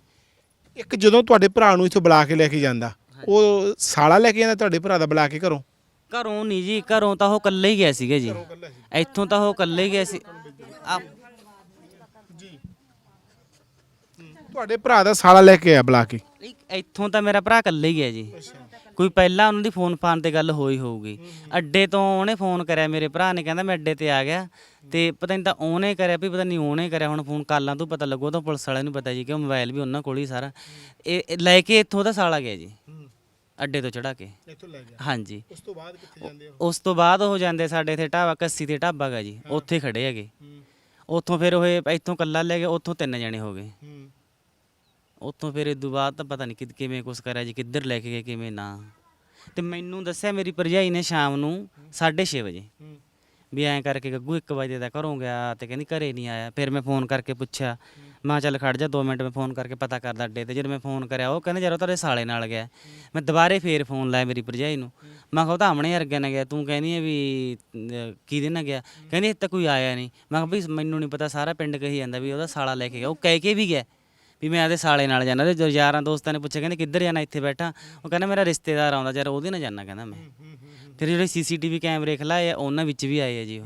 ਇੱਕ ਜਦੋਂ ਤੁਹਾਡੇ ਭਰਾ ਨੂੰ ਇੱਥੋਂ ਬੁਲਾ ਕੇ ਲੈ ਕੇ ਜਾਂਦਾ ਉਹ ਸਾਲਾ ਲੈ ਕੇ ਜਾਂਦਾ ਤੁਹਾਡੇ ਭਰਾ ਦਾ ਬੁਲਾ ਕੇ ਘਰੋਂ? ਘਰੋਂ ਨਹੀਂ ਜੀ ਘਰੋਂ ਤਾਂ ਉਹ ਇਕੱਲੇ ਹੀ ਗਿਆ ਸੀਗਾ ਜੀ। ਇੱਥੋਂ ਤਾਂ ਉਹ ਇਕੱਲੇ ਹੀ ਗਿਆ ਸੀ। ਆ ਜੀ। ਤੁਹਾਡੇ ਭਰਾ ਦਾ ਸਾਲਾ ਲੈ ਕੇ ਆਇਆ ਬੁਲਾ ਕੇ? ਨਹੀਂ, ਇੱਥੋਂ ਤਾਂ ਮੇਰਾ ਭਰਾ ਇਕੱਲੇ ਹੀ ਗਿਆ ਜੀ। ਕੋਈ ਪਹਿਲਾਂ ਉਹਨਾਂ ਦੀ ਫੋਨ ਫਾਨ ਤੇ ਗੱਲ ਹੋਈ ਹੋਊਗੀ। ਅੱਡੇ ਤੋਂ ਉਹਨੇ ਫੋਨ ਕਰਿਆ ਮੇਰੇ ਭਰਾ ਨੇ ਕਹਿੰਦਾ ਮੈਂ ਅੱਡੇ ਤੇ ਆ ਗਿਆ। ਤੇ ਪਤਾ ਨਹੀਂ ਤਾਂ ਉਹਨੇ ਕਰਿਆ ਵੀ ਪਤਾ ਨਹੀਂ ਉਹਨੇ ਕਰਿਆ ਹੁਣ ਫੋਨ ਕਾਲਾਂ ਤੋਂ ਪਤਾ ਲੱਗੋ ਤਾਂ ਪੁਲਿਸ ਵਾਲਿਆਂ ਨੂੰ ਪਤਾ ਜੀ ਕਿ ਉਹ ਮੋਬਾਈਲ ਵੀ ਉਹਨਾਂ ਕੋਲ ਹੀ ਸਾਰਾ। ਇਹ ਇਹ ਲੈ ਕੇ ਇੱਥੋਂ ਦਾ ਸਾਲਾ ਗਿਆ ਜੀ। ਅੱਡੇ ਤੋਂ ਚੜਾ ਕੇ। ਇੱਥੋਂ ਲੈ ਗਿਆ। ਹਾਂਜੀ। ਉਸ ਤੋਂ ਬਾਅਦ ਕਿੱਥੇ ਜਾਂਦੇ ਹੋ? ਉਸ ਤੋਂ ਬਾਅਦ ਉਹ ਜਾਂਦੇ ਸਾਡੇ ਇੱਥੇ ਢਾਬਾ ਕੱਸੀ ਤੇ ਢਾਬਾ ਗਾ ਜੀ। ਉੱਥੇ ਖੜੇ ਹੈਗੇ। ਉੱਥੋਂ ਫਿਰ ਉਹ ਇੱਥੋਂ ਕੱਲਾ ਲੈ ਗਿਆ ਉੱਥੋਂ ਤਿੰਨ ਜਣੇ ਹੋ ਗਏ। ਉੱਥੋਂ ਫਿਰ ਇਦੋਂ ਬਾਅਦ ਤਾਂ ਪਤਾ ਨਹੀਂ ਕਿਵੇਂ ਕੁਛ ਕਰਿਆ ਜੀ ਕਿੱਧਰ ਲੈ ਕੇ ਗਏ ਕਿਵੇਂ ਨਾ। ਤੇ ਮੈਨੂੰ ਦੱਸਿਆ ਮੇਰੀ ਭਰਜਾਈ ਨੇ ਸ਼ਾਮ ਨੂੰ 6:30 ਵਜੇ। ਵੀ ਐਂ ਕਰਕੇ ਗੱਗੂ 1 ਵਜੇ ਦਾ ਘਰੋਂ ਗਿਆ ਤੇ ਕਹਿੰਦੀ ਘਰੇ ਨਹੀਂ ਆਇਆ। ਫਿਰ ਮੈਂ ਫੋਨ ਕਰਕੇ ਪੁੱਛਿਆ ਮੈਂ ਕਿਹਾ ਚੱਲ ਖੜ ਜਾ 2 ਮਿੰਟ ਮੈਂ ਫੋਨ ਕਰਕੇ ਪਤਾ ਕਰਦਾ ਅੱਡੇ ਤੇ। ਜਦੋਂ ਮੈਂ ਫੋਨ ਕਰਿਆ ਉਹ ਕਹਿੰਦੇ ਯਾਰ ਉਹ ਤੁਹਾਡੇ ਸਾਲੇ ਨਾਲ ਗਿਆ। ਮੈਂ ਦੁਬਾਰੇ ਫੇਰ ਫੋਨ ਲਾਇਆ ਮੇਰੀ ਭਰਜਾਈ ਨੂੰ। ਮੈਂ ਕਿਹਾ ਉਹ ਤਾਂ ਆਮਣੇ ਵਰਗੇ ਨਾਲ ਗਿਆ ਤੂੰ ਕਹਿੰਦੀ ਹੈ ਵੀ ਅਹ, ਕਿਹਦੇ ਨਾਲ ਗਿਆ? ਕਹਿੰਦੀ ਇੱਥੇ ਕੋਈ ਆਇਆ ਨਹੀਂ। ਮੈਂ ਕਿਹਾ ਵੀ ਮੈਨੂੰ ਨਹੀਂ ਪਤਾ ਸਾਰਾ ਪਿੰਡ ਕਹੀ ਜਾਂਦਾ ਵੀ ਉਹਦਾ ਸਾਲਾ ਲੈ ਕੇ ਗਿਆ। ਉਹ ਕਹਿ ਕੇ ਵੀ ਗਿਆ। ਵੀ ਮੈਂ ਆਦੇ ਸਾਲੇ ਨਾਲ ਜਾਣਾ ਤੇ ਜਦੋਂ ਯਾਰਾਂ ਦੋਸਤਾਂ ਨੇ ਪੁੱਛਿਆ ਕਹਿੰਦੇ ਕਿੱਧਰ ਜਾਣਾ ਇੱਥੇ ਬੈਠਾ। ਉਹ ਕਹਿੰਦਾ ਮੇਰਾ ਰਿਸ਼ਤੇਦਾਰ ਆਉਂਦਾ ਯਾਰ ਉਹਦੇ ਨਾਲ ਜਾਣਾ ਕਹਿੰਦਾ ਮੈਂ। ਫਿਰ ਜਿਹੜੇ ਸੀਸੀਟੀਵੀ ਕੈਮਰੇ ਖਲਾਏ ਆ ਉਹਨਾਂ ਵਿੱਚ ਵੀ ਆਏ ਆ ਜੀ ਉਹ।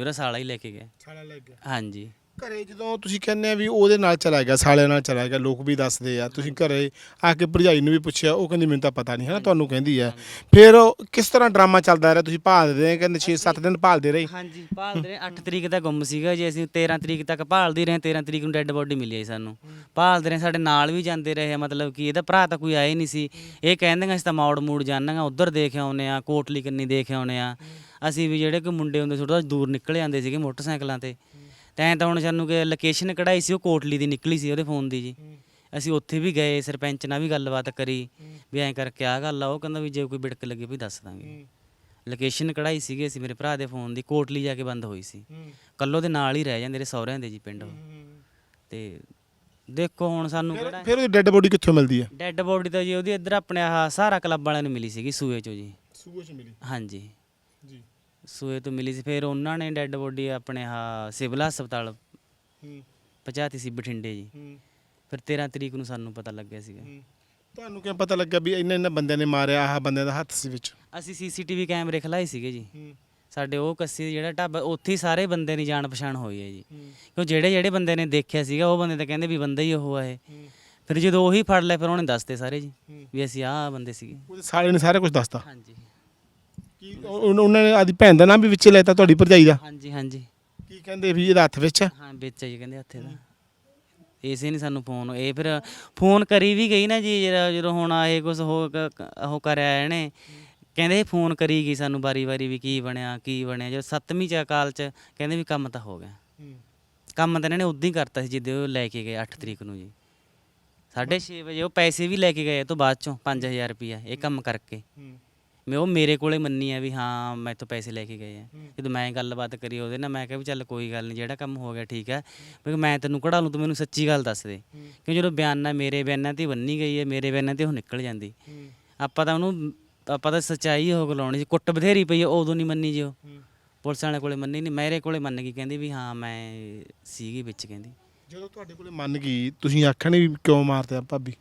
ਉਹਦਾ ਸਾਲਾ ਹੀ ਲੈ ਕੇ ਗਿਆ। ਸਾਲਾ ਲੱਗ ਗਿਆ। ਹਾਂਜੀ। ਘਰੇ ਜਦੋਂ ਤੁਸੀਂ ਕਹਿੰਦੇ ਆ ਵੀ ਉਹਦੇ ਨਾਲ ਚਲਾ ਗਿਆ ਸਾਲੇ ਨਾਲ ਚਲਾ ਗਿਆ, ਲੋਕ ਵੀ ਦੱਸਦੇ ਆ, ਤੁਸੀਂ ਘਰੇ ਆ ਕੇ ਭਰਜਾਈ ਨੂੰ ਵੀ ਪੁੱਛਿਆ, ਉਹ ਕਹਿੰਦੀ ਮੈਨੂੰ ਤਾਂ ਪਤਾ ਨਹੀਂ ਹੈ ਨਾ ਤੁਹਾਨੂੰ ਕਹਿੰਦੀ ਆ। ਫਿਰ ਉਹ ਕਿਸ ਤਰ੍ਹਾਂ ਡਰਾਮਾ ਚੱਲਦਾ ਰਿਹਾ? ਤੁਸੀਂ ਭਾਲਦੇ ਰਹੇ, ਕਹਿੰਦੇ 6-7 ਦਿਨ ਭਾਲਦੇ ਰਹੇ। ਹਾਂਜੀ, ਭਾਲਦੇ ਰਹੇ। 8 ਤਰੀਕ ਦਾ ਗੁੰਮ ਸੀਗਾ ਜੀ, ਅਸੀਂ 13 ਤਰੀਕ ਤੱਕ ਭਾਲਦੇ ਰਹੇ 13 ਤਰੀਕ ਨੂੰ ਡੈੱਡ ਬੋਡੀ ਮਿਲੀ ਹੈ ਸਾਨੂੰ। ਭਾਲਦੇ ਰਹੇ, ਸਾਡੇ ਨਾਲ ਵੀ ਜਾਂਦੇ ਰਹੇ ਆ, ਮਤਲਬ ਕਿ ਇਹਦਾ ਭਰਾ ਤਾਂ ਕੋਈ ਆਇਆ ਹੀ ਨਹੀਂ ਸੀ। ਇਹ ਕਹਿੰਦੇ ਅਸੀਂ ਤਾਂ ਮੌੜ ਮੂੜ ਜਾਣਾਂਗਾ ਉਧਰ ਦੇਖ ਆਉਨੇ ਆ ਕੋਟਲੀ ਕੰਨੀ ਦੇਖ ਆਉਨੇ ਆ ਅਸੀਂ ਵੀ ਜਿਹੜੇ ਕੋਈ ਮੁੰਡੇ ਹੁੰਦੇ ਛੋਟਾ ਦੂਰ ਨਿਕਲ ਜਾਂਦੇ ਸੀਗੇ ਮੋਟਰਸਾਈਕਲਾਂ ਤੇ। ਤੈਂ ਤਾਂ ਹੁਣ ਸਾਨੂੰ ਕਿ ਲੋਕੇਸ਼ਨ ਕਢਾਈ ਸੀ ਉਹ ਕੋਟਲੀ ਦੀ ਨਿਕਲੀ ਸੀ ਉਹਦੇ ਫੋਨ ਦੀ ਜੀ। ਅਸੀਂ ਉੱਥੇ ਵੀ ਗਏ ਸਰਪੰਚ ਨਾਲ ਵੀ ਗੱਲਬਾਤ ਕਰੀ ਵੀ ਐਂ ਕਰਕੇ ਆ ਗੱਲ ਆ ਉਹ ਕਹਿੰਦਾ ਵੀ ਜੇ ਕੋਈ ਬਿੜਕ ਲੱਗੇ ਵੀ ਦੱਸ ਦਾਂਗੇ। ਲੋਕੇਸ਼ਨ ਕਢਾਈ ਸੀਗੀ ਅਸੀਂ ਮੇਰੇ ਭਰਾ ਦੇ ਫੋਨ ਦੀ ਕੋਟਲੀ ਜਾ ਕੇ ਬੰਦ ਹੋਈ ਸੀ। ਕੱਲੋ ਦੇ ਨਾਲ ਹੀ ਰਹਿ ਜਾਂਦੇ ਨੇ ਸਹੁਰਿਆਂ ਦੇ ਜੀ ਪਿੰਡ। ਉਹ ਤੇ ਦੇਖੋ ਹੁਣ ਸਾਨੂੰ ਕਿਹੜਾ ਫਿਰ ਉਹਦੀ ਡੈੱਡ ਬੋਡੀ ਕਿੱਥੋਂ ਮਿਲਦੀ ਆ? ਡੈੱਡ ਬੋਡੀ ਤਾਂ ਜੀ ਉਹਦੀ ਇੱਧਰ ਆਪਣੇ ਆਹ ਸਾਰਾ ਕਲੱਬ ਵਾਲਿਆਂ ਨੂੰ ਮਿਲੀ ਸੀਗੀ ਸੂਏ ਚੋਂ ਜੀ। ਸੂਏ ਚ ਮਿਲੀ? ਹਾਂਜੀ। ਸੂਏ ਤੋਂ ਮਿਲੀ ਸੀ ਫਿਰ ਉਹਨਾਂ ਨੇ ਡੈੱਡ ਬੋਡੀ ਆਪਣੇ ਆਹ ਸਿਵਲ ਹਸਪਤਾਲ ਹੂੰ। ਪਹੁੰਚਾਤੀ ਸੀ ਬਠਿੰਡੇ ਜੀ। ਹੂੰ। ਫਿਰ 13 ਤਰੀਕ ਨੂੰ ਸਾਨੂੰ ਪਤਾ ਲੱਗਿਆ ਸੀਗਾ। ਤੁਹਾਨੂੰ ਕਿਵੇਂ ਪਤਾ ਲੱਗਾ ਵੀ ਇੰਨੇ ਇੰਨੇ ਬੰਦਿਆਂ ਨੇ ਮਾਰਿਆ ਆਹ ਬੰਦੇ ਦਾ ਹੱਥ ਸੀ ਵਿੱਚ? ਅਸੀਂ ਸੀਸੀਟੀਵੀ ਕੈਮਰੇ ਖਲਾਏ ਸੀਗੇ ਜੀ। ਹੂੰ। ਸਾਡੇ ਉਹ ਕੱਸੀ ਜਿਹੜਾ ਢਾਬਾ ਉੱਥੇ ਹੀ ਸਾਰੇ ਬੰਦੇ ਦੀ ਜਾਣ ਪਛਾਣ ਹੋਈ ਹੈ ਜੀ। ਕਿਉਂ ਜਿਹੜੇ ਜਿਹੜੇ ਬੰਦੇ ਨੇ ਦੇਖਿਆ ਸੀਗਾ ਉਹ ਬੰਦੇ ਤਾਂ ਕਹਿੰਦੇ ਵੀ ਬੰਦਾ ਹੀ ਉਹ ਆ ਇਹ। ਫਿਰ ਜਦੋਂ ਉਹੀ ਫੜ ਲਿਆ ਫਿਰ ਉਹਨੇ ਦੱਸਤੇ ਸਾਰੇ ਜੀ ਵੀ ਅਸੀਂ ਆਹ ਬੰਦੇ ਸੀਗੇ। ਉਹਦੇ ਸਾਲੇ ਨੇ ਸਾਰਾ ਕੁਝ ਦੱਸਤਾ? ਹਾਂਜੀ। ਕੀ ਉਹ- ਉਹਨਾਂ ਨੇ ਆਦੀ ਭੈਣ ਦਾ ਨਾਮ ਵੀ ਵਿੱਚ ਲੈਤਾ ਤੁਹਾਡੀ ਭਰਜਾਈ ਦਾ? ਹਾਂਜੀ ਹਾਂਜੀ। ਕੀ ਕਹਿੰਦੇ ਵੀ ਇਹਦਾ ਹੱਥ ਵਿੱਚ? ਆ? ਹਾਂ ਵਿੱਚ ਆਈ ਕਹਿੰਦੇ ਹੱਥੇ ਦਾ। ਇਸੇ ਨੇ ਸਾਨੂੰ ਫੋਨ ਇਹ ਫਿਰ ਫੋਨ ਕਰੀ ਵੀ ਗਈ ਨਾ ਜੀ ਜਿਹੜਾ- ਜਦੋਂ ਹੁਣ ਇਹ ਕੁਝ ਹੋ ਕ- ਕ- ਉਹ ਕਰਿਆ ਇਹਨੇ। ਕਹਿੰਦੇ ਫੋਨ ਕਰੀ ਗਈ ਸਾਨੂੰ ਵਾਰੀ ਵਾਰੀ ਵੀ ਕੀ ਬਣਿਆ ਕੀ ਬਣਿਆ। ਜਦੋਂ ਸੱਤਵੀਂ ਚ ਕਾਲ ਚ ਕਹਿੰਦੇ ਵੀ ਕੰਮ ਤਾਂ ਹੋ ਗਿਆ। ਕੰਮ ਤਾਂ ਇਹਨਾਂ ਨੇ ਉਦੋਂ ਹੀ ਕਰਤਾ ਸੀ ਜਿੱਦੇ ਉਹ ਲੈ ਕੇ ਗਏ 8 ਤਰੀਕ ਨੂੰ ਜੀ। 6:30 ਵਜੇ ਉਹ ਪੈਸੇ ਵੀ ਲੈ ਕੇ ਗਏ ਇਹ ਤੋਂ ਬਾਅਦ ਚੋਂ 5000 ਰੁਪਿਆ ਇਹ ਕੰਮ ਕਰਕੇ। ਮੈਂ ਉਹ ਮੇਰੇ ਕੋਲੇ ਮੰਨੀ ਆ ਵੀ ਹਾਂ ਮੈਂ ਤੋਂ ਪੈਸੇ ਲੈ ਕੇ ਗਏ ਆ। ਜਦੋਂ ਮੈਂ ਗੱਲਬਾਤ ਕਰੀ ਉਹਦੇ ਨਾਲ ਮੈਂ ਕਿਹਾ ਵੀ ਚੱਲ ਕੋਈ ਗੱਲ ਨਹੀਂ ਜਿਹੜਾ ਕੰਮ ਹੋ ਗਿਆ ਠੀਕ ਹੈ ਵੀ ਮੈਂ ਤੈਨੂੰ ਕਢਾ ਲੂੰ ਤੂੰ ਮੈਨੂੰ ਸੱਚੀ ਗੱਲ ਦੱਸ ਦੇ। ਕਿਉਂ ਜਦੋਂ ਬਿਆਨਾ ਮੇਰੇ ਬਿਆਨਾਂ ਤੇ ਬੰਨੀ ਗਈ ਹੈ ਮੇਰੇ ਬਿਆਨਾਂ ਤੇ ਉਹ ਨਿਕਲ ਜਾਂਦੀ। ਆਪਾਂ ਤਾਂ ਉਹਨੂੰ ਆਪਾਂ ਤਾਂ ਸੱਚਾਈ ਹੋ ਗਲਾਉਣੀ ਸੀ ਕੁੱਟ ਬਥੇਰੀ ਪਈ ਆ, ਉਦੋਂ ਨਹੀਂ ਮੰਨੀ ਜੀ ਉਹ। ਪੁਲਿਸ ਵਾਲੇ ਕੋਲੇ ਮੰਨੀ ਨਹੀਂ ਮੇਰੇ ਕੋਲੇ ਮੰਨ ਗਈ ਕਹਿੰਦੀ ਵੀ ਹਾਂ ਮੈਂ ਸੀਗੀ ਵਿੱਚ ਕਹਿੰਦੀ। ਜਦੋਂ ਤੁਹਾਡੇ ਕੋਲੇ ਮੰਨ ਗਈ ਤੁਸੀਂ ਆਖਣ ਵੀ ਕਿਉਂ ਮਾਰਦੇ ਆ ਭਾਬੀ?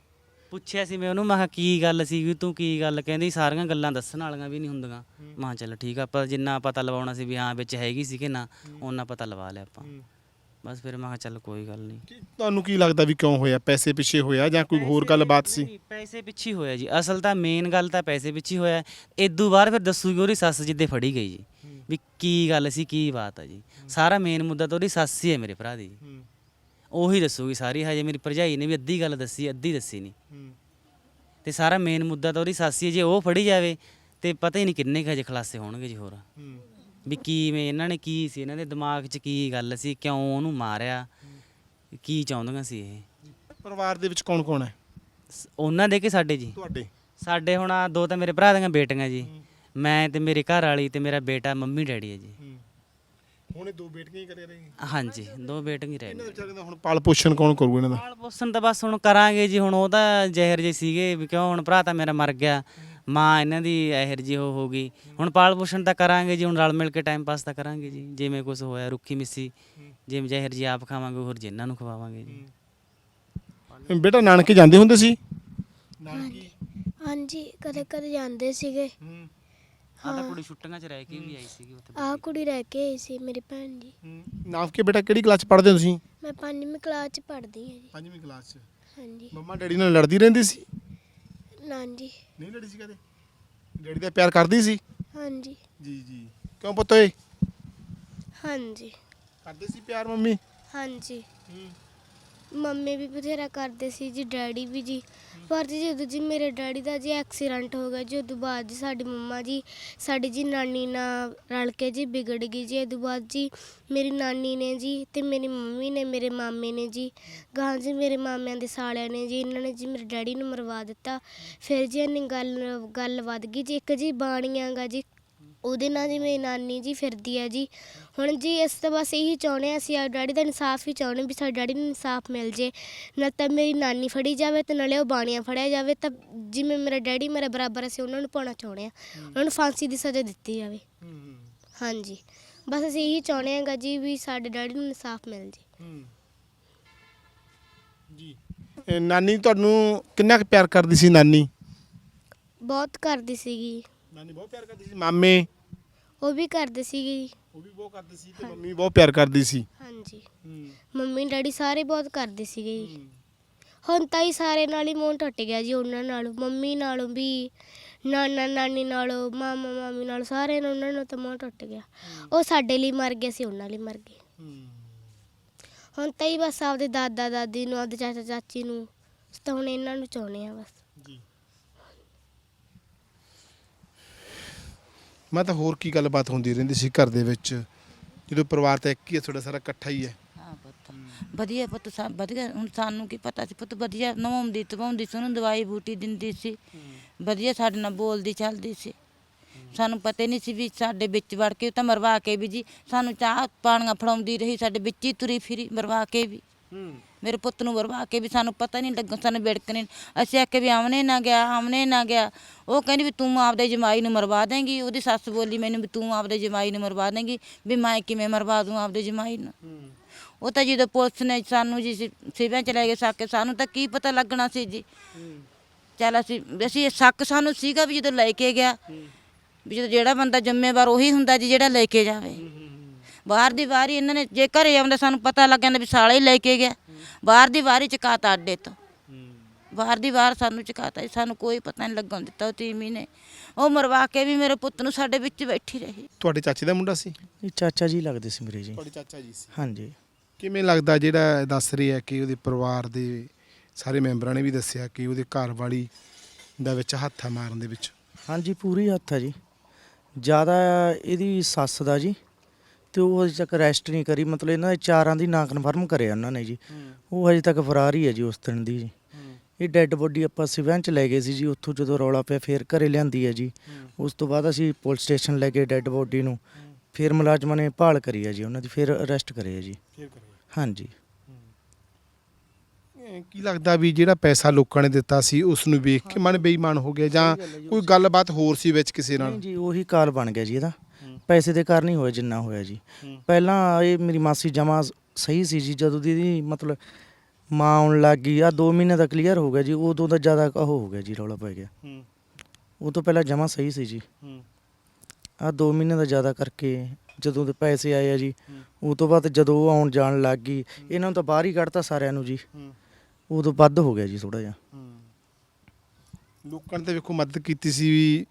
ਪੁੱਛਿਆ ਸੀ ਮੈਂ ਉਹਨੂੰ ਮੈਂ ਕਿਹਾ ਕੀ ਗੱਲ ਸੀ ਵੀ ਤੂੰ ਕੀ ਗੱਲ ਕਹਿੰਦੀ? ਸਾਰੀਆਂ ਗੱਲਾਂ ਦੱਸਣ ਵਾਲੀਆਂ ਵੀ ਨਹੀਂ ਹੁੰਦੀਆਂ। ਮੈਂ ਚੱਲ ਠੀਕ ਆ ਆਪਾਂ ਜਿੰਨਾ ਪਤਾ ਲਵਾਉਣਾ ਸੀ ਵੀ ਹਾਂ ਵਿੱਚ ਹੈਗੀ ਸੀ ਕਿ ਨਾ ਉਹਨਾਂ ਪਤਾ ਲਵਾ ਲਿਆ ਆਪਾਂ। ਬਸ ਫਿਰ ਮੈਂ ਕਿਹਾ ਚੱਲ ਕੋਈ ਗੱਲ ਨਹੀਂ। ਕੀ- ਤੁਹਾਨੂੰ ਕੀ ਲੱਗਦਾ ਵੀ ਕਿਉਂ ਹੋਇਆ? ਪੈਸੇ ਪਿੱਛੇ ਹੋਇਆ ਜਾਂ ਕੋਈ ਹੋਰ ਗੱਲਬਾਤ ਸੀ? ਨਹੀਂ, ਪੈਸੇ ਪਿੱਛੇ ਹੀ ਹੋਇਆ ਜੀ। ਅਸਲ ਤਾਂ ਮੇਨ ਗੱਲ ਤਾਂ ਪੈਸੇ ਪਿੱਛੇ ਹੀ ਹੋਇਆ। ਇਦੋਂ ਬਾਅਦ ਫਿਰ ਦੱਸੂਗੀ ਉਹਦੀ ਸੱਸ ਜਿੱਦੇ ਫੜੀ ਗਈ ਜੀ। ਵੀ ਕੀ ਗੱਲ ਸੀ ਕੀ ਬਾਤ ਆ ਜੀ। ਸਾਰਾ ਮੇਨ ਮੁੱਦਾ ਤਾਂ ਉਹਦੀ ਸੱਸ ਹੀ ਹੈ ਮੇਰੇ ਭਰਾ ਦੀ। ਜੀ ਉਹੀ ਦੱਸੂਗੀ ਸਾਰੀ ਹਜੇ ਮੇਰੀ ਭਰਜਾਈ ਨੇ ਵੀ ਅੱਧੀ ਗੱਲ ਦੱਸੀ ਅੱਧੀ ਦੱਸੀ ਨਹੀਂ। ਤੇ ਸਾਰਾ ਮੇਨ ਮੁੱਦਾ ਤਾਂ ਉਹਦੀ ਸੱਸ ਜੇ ਉਹ ਫੜੀ ਜਾਵੇ ਤੇ ਪਤਾ ਹੀ ਨਹੀਂ ਕਿੰਨੇ ਕੁ ਹਜੇ ਖਲਾਸੇ ਹੋਣਗੇ ਜੀ ਹੋਰ। ਵੀ ਕਿਵੇਂ ਇਹਨਾਂ ਨੇ ਕੀ ਸੀ ਇਹਨਾਂ ਦੇ ਦਿਮਾਗ 'ਚ ਕੀ ਗੱਲ ਸੀ ਕਿਉਂ ਉਹਨੂੰ ਮਾਰਿਆ ਕੀ ਚਾਹੁੰਦੀਆਂ ਸੀ ਇਹ? ਪਰਿਵਾਰ ਦੇ ਵਿੱਚ ਕੌਣ ਕੌਣ ਹੈ? ਸ- ਉਹਨਾਂ ਦੇ ਕਿ ਸਾਡੇ ਜੀ? ਤੁਹਾਡੇ। ਸਾਡੇ ਹੁਣ ਆਹ ਦੋ ਤਾਂ ਮੇਰੇ ਭਰਾ ਦੀਆਂ ਬੇਟੀਆਂ ਜੀ। ਮੈਂ ਤੇ ਮੇਰੇ ਘਰ ਵਾਲੀ ਤੇ ਮੇਰਾ ਬੇਟਾ ਮੰਮੀ ਡੈਡੀ ਹੈ ਜੀ। ਹੁਣੇ ਦੋ ਬੇਟੀਆਂ ਹੀ ਕਰੇ ਰਹੇ ਹਾਂਜੀ ਦੋ ਬੇਟੀਆਂ ਹੀ ਰਹਿ ਇਹਨਾਂ ਗਈਆਂ। ਵਿਚਾਰਿਆਂ ਦਾ ਹੁਣ ਪਾਲ ਪੋਸ਼ਣ ਕੌਣ ਕਰੂ ਇਹਨਾਂ ਦਾ? ਪਾਲ ਪੋਸਣ ਤਾਂ ਬਸ ਹੁਣ ਕਰਾਂਗੇ ਜੀ ਹੁਣ ਉਹ ਤਾਂ ਜ਼ਹਿਰ ਜੇ ਸੀਗੇ ਵੀ ਕਿਉਂ ਹੁਣ ਭਰਾ ਤਾਂ ਮੇਰਾ ਮਰ ਗਿਆ ਮਾਂ ਇਹਨਾਂ ਦੀ ਇਹਰ ਜੀ ਹੋ ਹੋ ਗਈ। ਹੁਣ ਪਾਲ ਪੋਸ਼ਣ ਤਾਂ ਕਰਾਂਗੇ ਜੀ ਹੁਣ ਰਲ ਮਿਲ ਕੇ ਟਾਈਮ ਪਾਸ ਤਾਂ ਕਰਾਂਗੇ ਜੀ ਜਿਵੇਂ ਕੁਝ ਹੋਇਆ ਰੁੱਖੀ ਮਿੱਸੀ ਜਿਵੇਂ ਜ਼ਹਿਰ ਜੀ ਆਪ ਖਾਵਾਂਗੇ ਹੋਰ ਜਿੰਨਾਂ ਨੂੰ ਖਵਾਵਾਂਗੇ ਜੀ। ਬੇਟਾ ਨਾਨਕੇ ਜਾਂਦੇ ਹੁੰਦੇ ਸੀ? ਨਾਨਕੀ ਹਾਂਜੀ ਕਦੇ ਕਦੇ ਜਾਂਦੇ ਸੀਗੇ। ਆਹ ਤਾਂ ਕੁੜੀ ਛੁੱਟੀਆਂ 'ਚ ਰਹਿ ਕੇ ਵੀ ਆਈ ਸੀਗੀ ਉੱਥੇ ਆਹ ਕੁੜੀ ਰਹਿ ਕੇ ਆਈ ਸੀ ਮੇਰੀ ਭੈਣ ਜੀ। ਨਾਮ ਕੇ ਬੇਟਾ ਕਿਹੜੀ ਕਲਾਸ ਚ ਪੜ੍ਹਦੇ ਹੋ ਤੁਸੀਂ? ਮੈਂ ਪੰਜਵੀਂ ਕਲਾਸ ਚ ਪੜ੍ਹਦੀ ਹਾਂ ਜੀ। ਪੰਜਵੀਂ ਕਲਾਸ ਚ। ਹਾਂਜੀ। ਮੰਮਾ ਡੈਡੀ ਨਾਲ ਲੜਦੀ ਰਹਿੰਦੀ ਸੀ? ਨਾਂਜੀ ਨਹੀਂ ਲੜੀ ਸੀ ਕਦੇ? ਡੈਡੀ ਦਾ ਪਿਆਰ ਕਰਦੀ ਸੀ? ਹਾਂਜੀ। ਜੀ ਜੀ। ਕਿਉਂ ਪੁੱਤ ਓਏ? ਹਾਂਜੀ। ਕਰਦੇ ਸੀ ਪਿਆਰ ਮੰਮੀ? ਹਾਂਜੀ। ਮੰਮੀ ਵੀ ਬਥੇਰਾ ਕਰਦੇ ਸੀ ਜੀ, ਡੈਡੀ ਵੀ ਜੀ। ਪਰ ਜੀ ਜਦੋਂ ਜੀ ਮੇਰੇ ਡੈਡੀ ਦਾ ਜੀ ਐਕਸੀਡੈਂਟ ਹੋ ਗਿਆ ਜੀ, ਉਦੋਂ ਬਾਅਦ ਜੀ ਸਾਡੀ ਮੰਮਾ ਜੀ, ਸਾਡੀ ਜੀ ਨਾਨੀ ਨਾਲ ਰਲ ਕੇ ਜੀ ਵਿਗੜ ਗਈ ਜੀ। ਉਦੋਂ ਬਾਅਦ ਜੀ ਮੇਰੀ ਨਾਨੀ ਨੇ ਜੀ ਤੇ ਮੇਰੀ ਮੰਮੀ ਨੇ, ਮੇਰੇ ਮਾਮੇ ਨੇ ਜੀ ਗਾਂ ਜੀ ਮੇਰੇ ਮਾਮਿਆਂ ਦੇ ਸਾਲਿਆਂ ਨੇ ਜੀ, ਇਹਨਾਂ ਨੇ ਜੀ ਮੇਰੇ ਡੈਡੀ ਨੂੰ ਮਰਵਾ ਦਿੱਤਾ। ਫਿਰ ਜੀ ਇਹਨੇ ਗੱਲ ਗੱਲ ਵੱਧ ਗਈ ਜੀ, ਇੱਕ ਜੀ ਬਾਣੀਆਂ ਗਾ ਜੀ ਉਹਦੇ ਨਾਲ ਜੀ ਮੇਰੀ ਨਾਨੀ ਜੀ ਫਿਰਦੀ ਹੈ ਜੀ। ਹੁਣ ਜੀ ਇਸ ਤੋਂ ਬਸ ਇਹੀ ਚਾਹੁੰਦੇ ਹਾਂ ਅਸੀਂ ਆ ਡੈਡੀ ਦਾ ਇਨਸਾਫ ਹੀ ਚਾਹੁੰਦੇ ਵੀ ਸਾਡੇ ਡੈਡੀ ਨੂੰ ਇਨਸਾਫ ਮਿਲ ਜੇ। ਨਾ ਤਾਂ ਮੇਰੀ ਨਾਨੀ ਫੜੀ ਜਾਵੇ ਤੇ ਨਾਲੇ ਉਹ ਬਾਣੀਆਂ ਫੜਿਆ ਜਾਵੇ ਤਾਂ ਜਿਵੇਂ ਮੇਰਾ ਡੈਡੀ ਮੇਰੇ ਬਰਾਬਰ ਅਸੀਂ ਉਹਨਾਂ ਨੂੰ ਪਾਉਣਾ ਚਾਹੁੰਦੇ ਹਾਂ ਉਹਨਾਂ ਨੂੰ ਫਾਂਸੀ ਦੀ ਸਜ਼ਾ ਦਿੱਤੀ ਜਾਵੇ। ਹਾਂਜੀ। ਬਸ ਅਸੀਂ ਇਹੀ ਚਾਹੁੰਦੇ ਹਾਂਗਾ ਜੀ ਵੀ ਸਾਡੇ ਡੈਡੀ ਨੂੰ ਇਨਸਾਫ ਮਿਲ ਜੇ। ਨਾਨੀ ਤੁਹਾਨੂੰ ਕਿੰਨਾ ਕੁ ਪਿਆਰ ਕਰਦੀ ਸੀ ਨਾਨੀ? ਬਹੁਤ ਕਰਦੀ ਸੀਗੀ। ਨਾਨੀ ਬਹੁਤ ਪਿਆਰ ਕਰਦੀ ਸੀ ਮਾਮੇ? ਉਹ ਵੀ ਕਰਦੇ ਸੀਗੇ ਜੀ। ਉਹ ਵੀ ਬਹੁਤ ਕਰਦੀ ਸੀ ਤੇ ਮੰਮੀ ਬਹੁਤ ਪਿਆਰ ਕਰਦੀ ਸੀ। ਹਾਂਜੀ। ਮੰਮੀ ਡੈਡੀ ਸਾਰੇ ਬਹੁਤ ਕਰਦੇ ਸੀਗੇ ਜੀ। ਹੁਣ ਤਾਂ ਹੀ ਸਾਰੇ ਨਾਲ ਹੀ ਮੋਹ ਟੁੱਟ ਗਿਆ ਜੀ ਉਹਨਾਂ ਨਾਲ ਮੰਮੀ ਨਾਲੋਂ ਵੀ ਨਾਨਾ ਨਾਨੀ ਨਾਲੋਂ ਮਾਮਾ ਮਾਮੀ ਨਾਲ ਸਾਰੇ ਨਾਲ ਉਹਨਾਂ ਨਾਲ ਤਾਂ ਮੋਹ ਟੁੱਟ ਗਿਆ। ਉਹ ਸਾਡੇ ਲਈ ਮਰ ਗਏ ਸੀ ਉਹਨਾਂ ਲਈ ਮਰ ਗਏ। ਹੁਣ ਤਾਂ ਹੀ ਬਸ ਆਪਦੇ ਦਾਦਾ ਦਾਦੀ ਨੂੰ ਆਪਦੇ ਚਾਚਾ ਚਾਚੀ ਨੂੰ ਤਾਂ ਹੁਣ ਇਹਨਾਂ ਨੂੰ ਚਾਹੁੰਦੇ ਆ ਬਸ। ਮੈਂ ਤਾਂ ਹੋਰ ਕੀ ਗੱਲਬਾਤ ਹੁੰਦੀ ਰਹਿੰਦੀ ਸੀ ਘਰ ਦੇ ਵਿੱਚ ਜਦੋਂ ਪਰਿਵਾਰ ਤਾਂ ਇੱਕ ਹੀ ਹੈ ਤੁਹਾਡਾ ਸਾਰਾ ਇਕੱਠਾ ਹੀ ਹੈ। ਹਾਂ ਪੁੱਤ ਵਧੀਆ ਪੁੱਤ ਸਾ- ਵਧੀਆ ਹੁਣ ਸਾਨੂੰ ਕੀ ਪਤਾ ਸੀ ਪੁੱਤ ਵਧੀਆ ਨਵਾਉਂਦੀ ਤਵਾਉਂਦੀ ਸੀ ਉਹਨੂੰ ਦਵਾਈ ਬੂਟੀ ਦਿੰਦੀ ਸੀ। ਵਧੀਆ ਸਾਡੇ ਨਾਲ ਬੋਲਦੀ ਚੱਲਦੀ ਸੀ। ਸਾਨੂੰ ਪਤਾ ਹੀ ਨਹੀਂ ਸੀ ਵੀ ਸਾਡੇ ਵਿੱਚ ਵੜ ਕੇ ਉਹ ਤਾਂ ਮਰਵਾ ਕੇ ਵੀ ਜੀ ਸਾਨੂੰ ਚਾਹ ਪਾਣੀਆਂ ਫੜਾਉਂਦੀ ਰਹੀ ਸਾਡੇ ਵਿੱਚ ਹੀ ਤੁਰੀ ਫਿਰੀ ਮਰਵਾ ਕੇ ਵੀ। ਮੇਰੇ ਪੁੱਤ ਨੂੰ ਮਰਵਾ ਕੇ ਵੀ ਸਾਨੂੰ ਪਤਾ ਨਹੀਂ ਲੱਗਾ ਸਾਨੂੰ ਵਿੜਕ ਨਹੀਂ। ਅਸੀਂ ਆਖੇ ਵੀ ਆਮਨੇ ਨਾ ਗਿਆ ਆਮਨੇ ਨਾ ਗਿਆ। ਉਹ ਕਹਿੰਦੀ ਵੀ ਤੂੰ ਆਪਦੇ ਜਮਾਈ ਨੂੰ ਮਰਵਾ ਦੇਂਗੀ ਉਹਦੀ ਸੱਸ ਬੋਲੀ ਮੈਨੂੰ ਵੀ ਤੂੰ ਆਪਦੇ ਜਮਾਈ ਨੂੰ ਮਰਵਾ ਦੇਂਗੀ ਵੀ ਮੈਂ ਕਿਵੇਂ ਮਰਵਾ ਦੂੰ ਆਪਦੇ ਜਮਾਈ ਨੂੰ। ਉਹ ਤਾਂ ਜਦੋਂ ਪੁਲਿਸ ਨੇ ਸਾਨੂੰ ਜੀ ਸਿਵਿਆਂ ਚ ਲੈ ਕੇ ਸਾਕੇ ਸਾਨੂੰ ਤਾਂ ਕੀ ਪਤਾ ਲੱਗਣਾ ਸੀ ਜੀ। ਚੱਲ ਅਸੀਂ ਅਸੀਂ ਇਹ ਸ਼ੱਕ ਸਾਨੂੰ ਸੀਗਾ ਵੀ ਜਦੋਂ ਲੈ ਕੇ ਗਿਆ ਵੀ ਜਦੋਂ ਜਿਹੜਾ ਬੰਦਾ ਜ਼ਿੰਮੇਵਾਰ ਉਹੀ ਹੁੰਦਾ ਜੀ ਜਿਹੜਾ ਲੈ ਕੇ ਜਾਵੇ। ਬਾਹਰ ਦੀ ਵਾਰੀ ਇਹਨਾਂ ਨੇ ਜੇ ਘਰੇ ਆਉਂਦਾ ਸਾਨੂੰ ਪਤਾ ਲੱਗ ਜਾਂਦਾ ਵੀ ਸਾਲਾ ਹੀ ਲੈ ਕੇ ਗਿਆ। ਬਾਹਰ ਦੀ ਵਾਰੀ ਚਕਾਤਾ ਅੱਡੇ ਤੋਂ। ਬਾਹਰ ਦੀ ਵਾਰ ਸਾਨੂੰ ਚਕਾਤਾ ਜੀ ਸਾਨੂੰ ਕੋਈ ਪਤਾ ਨਹੀਂ ਲੱਗਣ ਦਿੱਤਾ ਉਹ ਤੀਮੀ ਨੇ। ਉਹ ਮਰਵਾ ਕੇ ਵੀ ਮੇਰੇ ਪੁੱਤ ਨੂੰ ਸਾਡੇ ਵਿੱਚ ਬੈਠੀ ਰਹੀ। ਤੁਹਾਡੇ ਚਾਚੇ ਦਾ ਮੁੰਡਾ ਸੀ? ਇਹ ਚਾਚਾ ਜੀ ਲੱਗਦੇ ਸੀ ਮੇਰੇ ਜੀ। ਤੁਹਾਡੇ ਚਾਚਾ ਜੀ ਸੀ? ਹਾਂਜੀ। ਕਿਵੇਂ ਲੱਗਦਾ ਜਿਹੜਾ ਦੱਸ ਰਹੀ ਹੈ ਕਿ ਉਹਦੇ ਪਰਿਵਾਰ ਦੇ ਸਾਰੇ ਮੈਂਬਰਾਂ ਨੇ ਵੀ ਦੱਸਿਆ ਕਿ ਉਹਦੇ ਘਰ ਵਾਲੀ ਦਾ ਵਿੱਚ ਹੱਥ ਆ ਮਾਰਨ ਦੇ ਵਿੱਚ? ਹਾਂਜੀ ਪੂਰੀ ਹੱਥ ਹੈ ਜੀ। ਜ਼ਿਆਦਾ ਇਹਦੀ ਸੱਸ ਦਾ ਜੀ। ਤੇ ਉਹ ਅਜੇ ਤੱਕ ਅਰੈਸਟ ਨਹੀਂ ਕਰੀ ਮਤਲਬ ਇਹਨਾਂ ਦੇ ਚਾਰਾਂ ਦੀ ਨਾ ਕਨਫਰਮ ਕਰਿਆ ਉਹਨਾਂ ਨੇ ਜੀ। ਉਹ ਹਜੇ ਤੱਕ ਫਰਾਰ ਹੀ ਹੈ ਜੀ ਉਸ ਦਿਨ ਦੀ। ਜੀ ਇਹ ਡੈੱਡ ਬੋਡੀ ਆਪਾਂ ਸਿਵਿਆਂ ਚ ਲੈ ਗਏ ਸੀ ਜੀ ਉੱਥੋਂ ਜਦੋਂ ਰੌਲਾ ਪਿਆ ਫੇਰ ਘਰੇ ਲਿਆਂਦੀ ਹੈ ਜੀ। ਉਸ ਤੋਂ ਬਾਅਦ ਅਸੀਂ ਪੁਲਿਸ ਸਟੇਸ਼ਨ ਲੈ ਗਏ ਡੈੱਡ ਬੋਡੀ ਨੂੰ। ਫਿਰ ਮੁਲਾਜ਼ਮਾਂ ਨੇ ਭਾਲ ਕਰੀ ਹੈ ਜੀ ਉਹਨਾਂ ਦੀ ਫਿਰ ਅਰੈਸਟ ਕਰਿਆ ਜੀ। ਹਾਂਜੀ। ਕੀ ਲੱਗਦਾ ਵੀ ਜਿਹੜਾ ਪੈਸਾ ਲੋਕਾਂ ਨੇ ਦਿੱਤਾ ਸੀ ਉਸ ਨੂੰ ਵੇਖ ਕੇ ਮਨ ਬੇਈਮਾਨ ਹੋ ਗਿਆ ਜਾਂ ਕੋਈ ਗੱਲਬਾਤ ਹੋਰ ਸੀ ਵਿੱਚ ਕਿਸੇ ਨਾਲ? ਨਹੀਂ ਜੀ ਉਹੀ ਕਾਲ ਬਣ ਗਿਆ ਜੀ ਇਹਦਾ। ਪੈਸੇ ਦੇ ਕਾਰਨ ਹੀ ਹੋਇਆ ਜਿੰਨਾ ਹੋਇਆ ਜੀ। ਪਹਿਲਾਂ ਇਹ ਮੇਰੀ ਮਾਸੀ ਜਮਾ ਸਹੀ ਸੀ ਜੀ ਜਦੋਂ ਦੀ ਇਹਦੀ ਮਤਲਬ ਮਾਂ ਆਉਣ ਲੱਗ ਗਈ ਆ 2 ਮਹੀਨੇ ਦਾ ਕਲੀਅਰ ਹੋ ਗਿਆ ਜੀ ਉਦੋਂ ਦਾ ਜ਼ਿਆਦਾ ਉਹ ਹੋ ਗਿਆ ਜੀ ਰੌਲਾ ਪੈ ਗਿਆ। ਉਹ ਤੋਂ ਪਹਿਲਾਂ ਜਮਾ ਸਹੀ ਸੀ ਜੀ। ਆ 2 ਮਹੀਨੇ ਦਾ ਜ਼ਿਆਦਾ ਕਰਕੇ ਜਦੋਂ ਦੇ ਪੈਸੇ ਆਏ ਆ ਜੀ ਉਹ ਤੋਂ ਬਾਅਦ ਜਦੋਂ ਉਹ ਆਉਣ ਜਾਣ ਲੱਗ ਗਈ ਇਹਨਾਂ ਨੂੰ ਤਾਂ ਬਾਹਰ ਹੀ ਕੱਢਤਾ ਸਾਰਿਆਂ ਨੂੰ ਜੀ। ਉਦੋਂ ਵੱਧ ਹੋ ਗਿਆ ਜੀ ਥੋੜਾ ਜਿਹਾ। ਲੋਕਾਂ ਨੇ ਤਾਂ ਵੇਖੋ ਮਦਦ ਕੀਤੀ ਸੀ ਵੀ